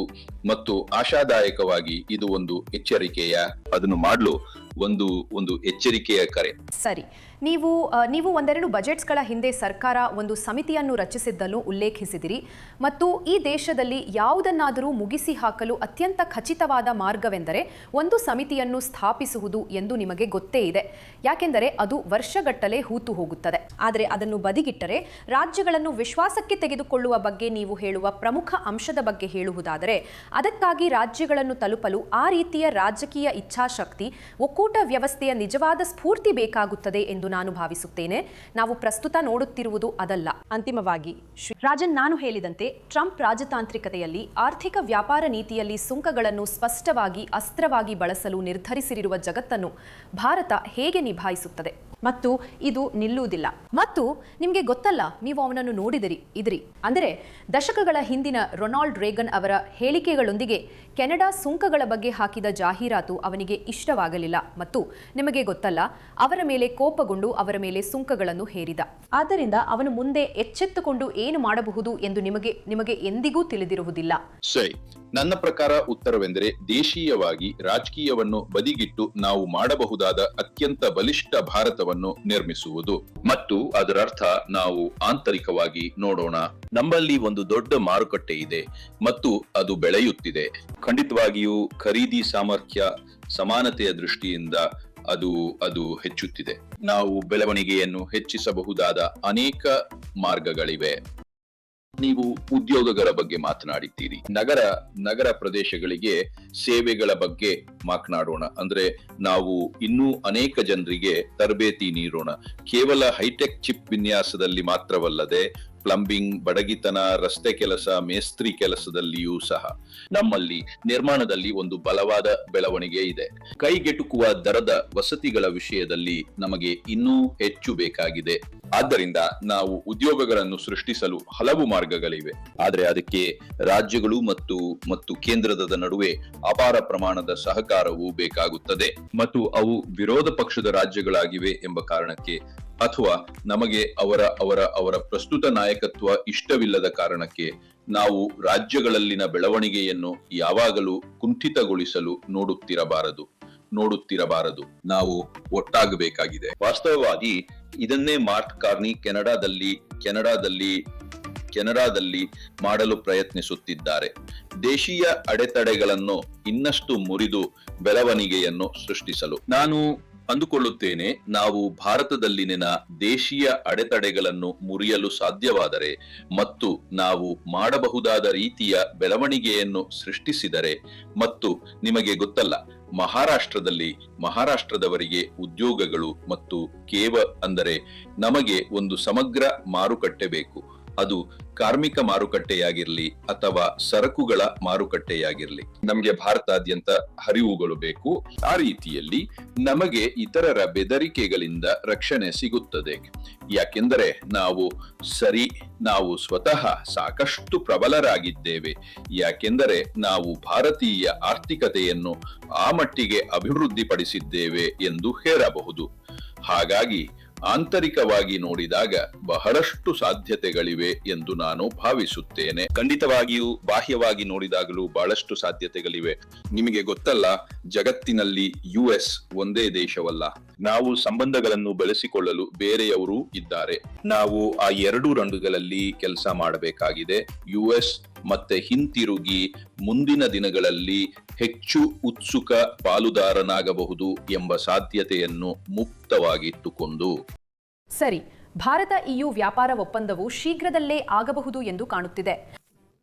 ಮತ್ತು ಆಶಾದಾಯಕವಾಗಿ ಇದು ಒಂದು ಎಚ್ಚರಿಕೆಯ, ಅದನ್ನು ಮಾಡಲು ಒಂದು ಒಂದು ಎಚ್ಚರಿಕೆಯ ಕರೆ. ಸರಿ. ನೀವು ನೀವು ಒಂದೆರಡು ಬಜೆಟ್ಸ್ಗಳ ಹಿಂದೆ ಸರ್ಕಾರ ಒಂದು ಸಮಿತಿಯನ್ನು ರಚಿಸಿದ್ದನ್ನು ಉಲ್ಲೇಖಿಸಿದಿರಿ ಮತ್ತು ಈ ದೇಶದಲ್ಲಿ ಯಾವುದನ್ನಾದರೂ ಮುಗಿಸಿ ಹಾಕಲು ಅತ್ಯಂತ ಖಚಿತವಾದ ಮಾರ್ಗವೆಂದರೆ ಒಂದು ಸಮಿತಿಯನ್ನು ಸ್ಥಾಪಿಸುವುದು ಎಂದು ನಿಮಗೆ ಗೊತ್ತೇ ಇದೆ. ಯಾಕೆಂದರೆ ಅದು ವರ್ಷಗಟ್ಟಲೆ ಹೂತು ಹೋಗುತ್ತದೆ. ಆದರೆ ಅದನ್ನು ಬದಿಗಿಟ್ಟರೆ ರಾಜ್ಯಗಳನ್ನು ವಿಶ್ವಾಸಕ್ಕೆ ತೆಗೆದುಕೊಳ್ಳುವ ಬಗ್ಗೆ ನೀವು ಹೇಳುವ ಪ್ರಮುಖ ಅಂಶದ ಬಗ್ಗೆ ಹೇಳುವುದಾದರೆ ಅದಕ್ಕಾಗಿ ರಾಜ್ಯಗಳನ್ನು ತಲುಪಲು ಆ ರೀತಿಯ ರಾಜಕೀಯ ಇಚ್ಛಾಶಕ್ತಿ, ಒಕ್ಕೂಟ ವ್ಯವಸ್ಥೆಯ ನಿಜವಾದ ಸ್ಫೂರ್ತಿ ಬೇಕಾಗುತ್ತದೆ ಎಂದು ನಾನು ಭಾವಿಸುತ್ತೇನೆ. ನಾವು ಪ್ರಸ್ತುತ ನೋಡುತ್ತಿರುವುದು ಅದಲ್ಲ. ಅಂತಿಮವಾಗಿ ರಾಜನ್ ನಾನು ಹೇಳಿದಂತೆ ಟ್ರಂಪ್ ರಾಜತಾಂತ್ರಿಕತೆಯಲ್ಲಿ ಆರ್ಥಿಕ ವ್ಯಾಪಾರ ನೀತಿಯಲ್ಲಿ ಸುಂಕಗಳನ್ನು ಸ್ಪಷ್ಟವಾಗಿ ಅಸ್ತ್ರವಾಗಿ ಬಳಸಲು ನಿರ್ಧರಿಸಿರುವ ಜಗತ್ತನ್ನು ಭಾರತ ಹೇಗೆ ನಿಭಾಯಿಸುತ್ತದೆ? ಮತ್ತು ಇದು ನಿಲ್ಲುವುದಿಲ್ಲ. ಮತ್ತು ನಿಮಗೆ ಗೊತ್ತಲ್ಲ, ನೀವು ಅವನನ್ನು ನೋಡಿದಿರಿ, ಇದ್ರಿ. ಅಂದರೆ ದಶಕಗಳ ಹಿಂದಿನ ರೊನಾಲ್ಡ್ ರೇಗನ್ ಅವರ ಹೇಳಿಕೆಗಳೊಂದಿಗೆ ಕೆನಡಾ ಸುಂಕಗಳ ಬಗ್ಗೆ ಹಾಕಿದ ಜಾಹೀರಾತು ಅವನಿಗೆ ಇಷ್ಟವಾಗಲಿಲ್ಲ. ಮತ್ತು ನಿಮಗೆ ಗೊತ್ತಲ್ಲ, ಅವರ ಮೇಲೆ ಕೋಪಗೊಂಡು ಅವರ ಮೇಲೆ ಸುಂಕಗಳನ್ನು ಹೇರಿದ. ಆದ್ದರಿಂದ ಅವನು ಮುಂದೆ ಎಚ್ಚೆತ್ತುಕೊಂಡು ಏನು ಮಾಡಬಹುದು ಎಂದು ನಿಮಗೆ ನಿಮಗೆ ಎಂದಿಗೂ ತಿಳಿದಿರುವುದಿಲ್ಲ. ನನ್ನ ಪ್ರಕಾರ ಉತ್ತರವೆಂದರೆ ದೇಶೀಯವಾಗಿ ರಾಜಕೀಯವನ್ನು ಬದಿಗಿಟ್ಟು ನಾವು ಮಾಡಬಹುದಾದ ಅತ್ಯಂತ ಬಲಿಷ್ಠ ಭಾರತವನ್ನು ನಿರ್ಮಿಸುವುದು. ಮತ್ತು ಅದರರ್ಥ ನಾವು ಆಂತರಿಕವಾಗಿ ನೋಡೋಣ. ನಮ್ಮಲ್ಲಿ ಒಂದು ದೊಡ್ಡ ಮಾರುಕಟ್ಟೆ ಇದೆ ಮತ್ತು ಅದು ಬೆಳೆಯುತ್ತಿದೆ. ಖಂಡಿತವಾಗಿಯೂ ಖರೀದಿ ಸಾಮರ್ಥ್ಯ ಸಮಾನತೆಯ ದೃಷ್ಟಿಯಿಂದ ಅದು ಅದು ಹೆಚ್ಚುತ್ತಿದೆ. ನಾವು ಬೆಳವಣಿಗೆಯನ್ನು ಹೆಚ್ಚಿಸಬಹುದಾದ ಅನೇಕ ಮಾರ್ಗಗಳಿವೆ. ನೀವು ಉದ್ಯೋಗಗಳ ಬಗ್ಗೆ ಮಾತನಾಡಿದ್ದೀರಿ. ನಗರ ನಗರ ಪ್ರದೇಶಗಳಿಗೆ ಸೇವೆಗಳ ಬಗ್ಗೆ ಮಾತನಾಡೋಣ. ಅಂದ್ರೆ ನಾವು ಇನ್ನೂ ಅನೇಕ ಜನರಿಗೆ ತರಬೇತಿ ನೀಡೋಣ. ಕೇವಲ ಹೈಟೆಕ್ ಚಿಪ್ ವಿನ್ಯಾಸದಲ್ಲಿ ಮಾತ್ರವಲ್ಲದೆ ಪ್ಲಂಬಿಂಗ್ ಬಡಗಿತನ, ರಸ್ತೆ ಕೆಲಸ, ಮೇಸ್ತ್ರಿ ಕೆಲಸದಲ್ಲಿಯೂ ಸಹ ನಮ್ಮಲ್ಲಿ ನಿರ್ಮಾಣದಲ್ಲಿ ಒಂದು ಬಲವಾದ ಬೆಳವಣಿಗೆ ಇದೆ. ಕೈಗೆಟುಕುವ ದರದ ವಸತಿಗಳ ವಿಷಯದಲ್ಲಿ ನಮಗೆ ಇನ್ನೂ ಹೆಚ್ಚು ಬೇಕಾಗಿದೆ. ಆದ್ದರಿಂದ ನಾವು ಉದ್ಯೋಗಗಳನ್ನು ಸೃಷ್ಟಿಸಲು ಹಲವು ಮಾರ್ಗಗಳಿವೆ. ಆದರೆ ಅದಕ್ಕೆ ರಾಜ್ಯಗಳು ಮತ್ತು ಮತ್ತು ಕೇಂದ್ರದ ನಡುವೆ ಅಪಾರ ಪ್ರಮಾಣದ ಸಹಕಾರವು ಬೇಕಾಗುತ್ತದೆ. ಮತ್ತು ಅವು ವಿರೋಧ ಪಕ್ಷದ ರಾಜ್ಯಗಳಾಗಿವೆ ಎಂಬ ಕಾರಣಕ್ಕೆ ಅಥವಾ ನಮಗೆ ಅವರ ಅವರ ಅವರ ಪ್ರಸ್ತುತ ನಾಯಕತ್ವ ಇಷ್ಟವಿಲ್ಲದ ಕಾರಣಕ್ಕೆ ನಾವು ರಾಜ್ಯಗಳಲ್ಲಿನ ಬೆಳವಣಿಗೆಯನ್ನು ಯಾವಾಗಲೂ ಕುಂಠಿತಗೊಳಿಸಲು ನೋಡುತ್ತಿರಬಾರದು ನೋಡುತ್ತಿರಬಾರದು. ನಾವು ಒಟ್ಟಾಗಬೇಕಾಗಿದೆ. ವಾಸ್ತವವಾಗಿ ಇದನ್ನೇ ಮಾರ್ಕ್ ಕಾರ್ನಿ ಕೆನಡಾದಲ್ಲಿ ಕೆನಡಾದಲ್ಲಿ ಕೆನಡಾದಲ್ಲಿ ಮಾಡಲು ಪ್ರಯತ್ನಿಸುತ್ತಿದ್ದಾರೆ. ದೇಶೀಯ ಅಡೆತಡೆಗಳನ್ನು ಇನ್ನಷ್ಟು ಮುರಿದು ಬೆಳವಣಿಗೆಯನ್ನು ಸೃಷ್ಟಿಸಲು. ನಾನು ಅಂದುಕೊಳ್ಳುತ್ತೇನೆ, ನಾವು ಭಾರತದಲ್ಲಿನ ದೇಶೀಯ ಅಡೆತಡೆಗಳನ್ನು ಮುರಿಯಲು ಸಾಧ್ಯವಾದರೆ ಮತ್ತು ನಾವು ಮಾಡಬಹುದಾದ ರೀತಿಯ ಬೆಳವಣಿಗೆಯನ್ನು ಸೃಷ್ಟಿಸಿದರೆ ಮತ್ತು ನಿಮಗೆ ಗೊತ್ತಲ್ಲ, ಮಹಾರಾಷ್ಟ್ರದಲ್ಲಿ, ಮಹಾರಾಷ್ಟ್ರದವರಿಗೆ ಉದ್ಯೋಗಗಳು ಮತ್ತು ಕೇವ ಅಂದರೆ ನಮಗೆ ಒಂದು ಸಮಗ್ರ ಮಾರುಕಟ್ಟೆ ಬೇಕು. ಅದು ಕಾರ್ಮಿಕ ಮಾರುಕಟ್ಟೆಯಾಗಿರ್ಲಿ ಅಥವಾ ಸರಕುಗಳ ಮಾರುಕಟ್ಟೆಯಾಗಿರ್ಲಿ. ನಮಗೆ ಭಾರತಾದ್ಯಂತ ಹರಿವುಗಳು ಬೇಕು. ಆ ರೀತಿಯಲ್ಲಿ ನಮಗೆ ಇತರರ ಬೆದರಿಕೆಗಳಿಂದ ರಕ್ಷಣೆ ಸಿಗುತ್ತದೆ. ಯಾಕೆಂದರೆ ನಾವು ಸರಿ, ನಾವು ಸ್ವತಃ ಸಾಕಷ್ಟು ಪ್ರಬಲರಾಗಿದ್ದೇವೆ. ಯಾಕೆಂದರೆ ನಾವು ಭಾರತೀಯ ಆರ್ಥಿಕತೆಯನ್ನು ಆ ಮಟ್ಟಿಗೆ ಅಭಿವೃದ್ಧಿಪಡಿಸಿದ್ದೇವೆ ಎಂದು ಹೇಳಬಹುದು. ಹಾಗಾಗಿ ಆಂತರಿಕವಾಗಿ ನೋಡಿದಾಗ ಬಹಳಷ್ಟು ಸಾಧ್ಯತೆಗಳಿವೆ ಎಂದು ನಾನು ಭಾವಿಸುತ್ತೇನೆ. ಖಂಡಿತವಾಗಿಯೂ ಬಾಹ್ಯವಾಗಿ ನೋಡಿದಾಗಲೂ ಬಹಳಷ್ಟು ಸಾಧ್ಯತೆಗಳಿವೆ. ನಿಮಗೆ ಗೊತ್ತಲ್ಲ, ಜಗತ್ತಿನಲ್ಲಿ ಯು ಎಸ್ ಒಂದೇ ದೇಶವಲ್ಲ. ನಾವು ಸಂಬಂಧಗಳನ್ನು ಬೆಳೆಸಿಕೊಳ್ಳಲು ಬೇರೆಯವರೂ ಇದ್ದಾರೆ. ನಾವು ಆ ಎರಡು ರಂಗುಗಳಲ್ಲಿ ಕೆಲಸ ಮಾಡಬೇಕಾಗಿದೆ. ಯು ಎಸ್ ಮತ್ತೆ ಹಿಂತಿರುಗಿ ಮುಂದಿನ ದಿನಗಳಲ್ಲಿ ಹೆಚ್ಚು ಉತ್ಸುಕ ಪಾಲುದಾರನಾಗಬಹುದು ಎಂಬ ಸಾಧ್ಯತೆಯನ್ನು ಮುಕ್ತವಾಗಿಟ್ಟುಕೊಂಡು. ಸರಿ, ಭಾರತ ಇಯು ವ್ಯಾಪಾರ ಒಪ್ಪಂದವು ಶೀಘ್ರದಲ್ಲೇ ಆಗಬಹುದು ಎಂದು ಕಾಣುತ್ತಿದೆ.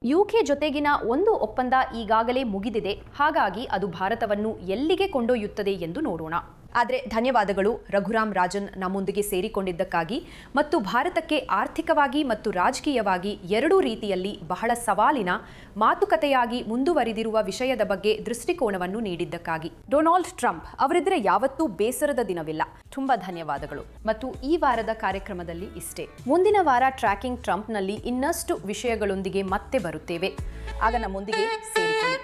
ಯುಕೆ ಜೊತೆಗಿನ ಒಂದು ಒಪ್ಪಂದ ಈಗಾಗಲೇ ಮುಗಿದಿದೆ, ಹಾಗಾಗಿ ಅದು ಭಾರತವನ್ನು ಎಲ್ಲಿಗೆ ಕೊಂಡೊಯ್ಯುತ್ತದೆ ಎಂದು ನೋಡೋಣ. ಆದರೆ ಧನ್ಯವಾದಗಳು ರಘುರಾಮ್ ರಾಜನ್ ನಮ್ಮೊಂದಿಗೆ ಸೇರಿಕೊಂಡಿದ್ದಕ್ಕಾಗಿ. ಮತ್ತು ಭಾರತಕ್ಕೆ ಆರ್ಥಿಕವಾಗಿ ಮತ್ತು ರಾಜಕೀಯವಾಗಿ ಎರಡೂ ರೀತಿಯಲ್ಲಿ ಬಹಳ ಸವಾಲಿನ ಮಾತುಕತೆಯಾಗಿ ಮುಂದುವರಿದಿರುವ ವಿಷಯದ ಬಗ್ಗೆ ದೃಷ್ಟಿಕೋನವನ್ನು ನೀಡಿದ್ದಕ್ಕಾಗಿ. ಡೊನಾಲ್ಡ್ ಟ್ರಂಪ್ ಅವರಿದ್ರೆ ಯಾವತ್ತೂ ಬೇಸರದ ದಿನವಿಲ್ಲ. ತುಂಬಾ ಧನ್ಯವಾದಗಳು. ಮತ್ತು ಈ ವಾರದ ಕಾರ್ಯಕ್ರಮದಲ್ಲಿ ಇಷ್ಟೇ. ಮುಂದಿನ ವಾರ ಟ್ರ್ಯಾಕಿಂಗ್ ಟ್ರಂಪ್ನಲ್ಲಿ ಇನ್ನಷ್ಟು ವಿಷಯಗಳೊಂದಿಗೆ ಮತ್ತೆ ಬರುತ್ತೇವೆ. ಆಗ ನಮ್ಮೊಂದಿಗೆ ಸೇರಿಕೊಳ್ಳಿ.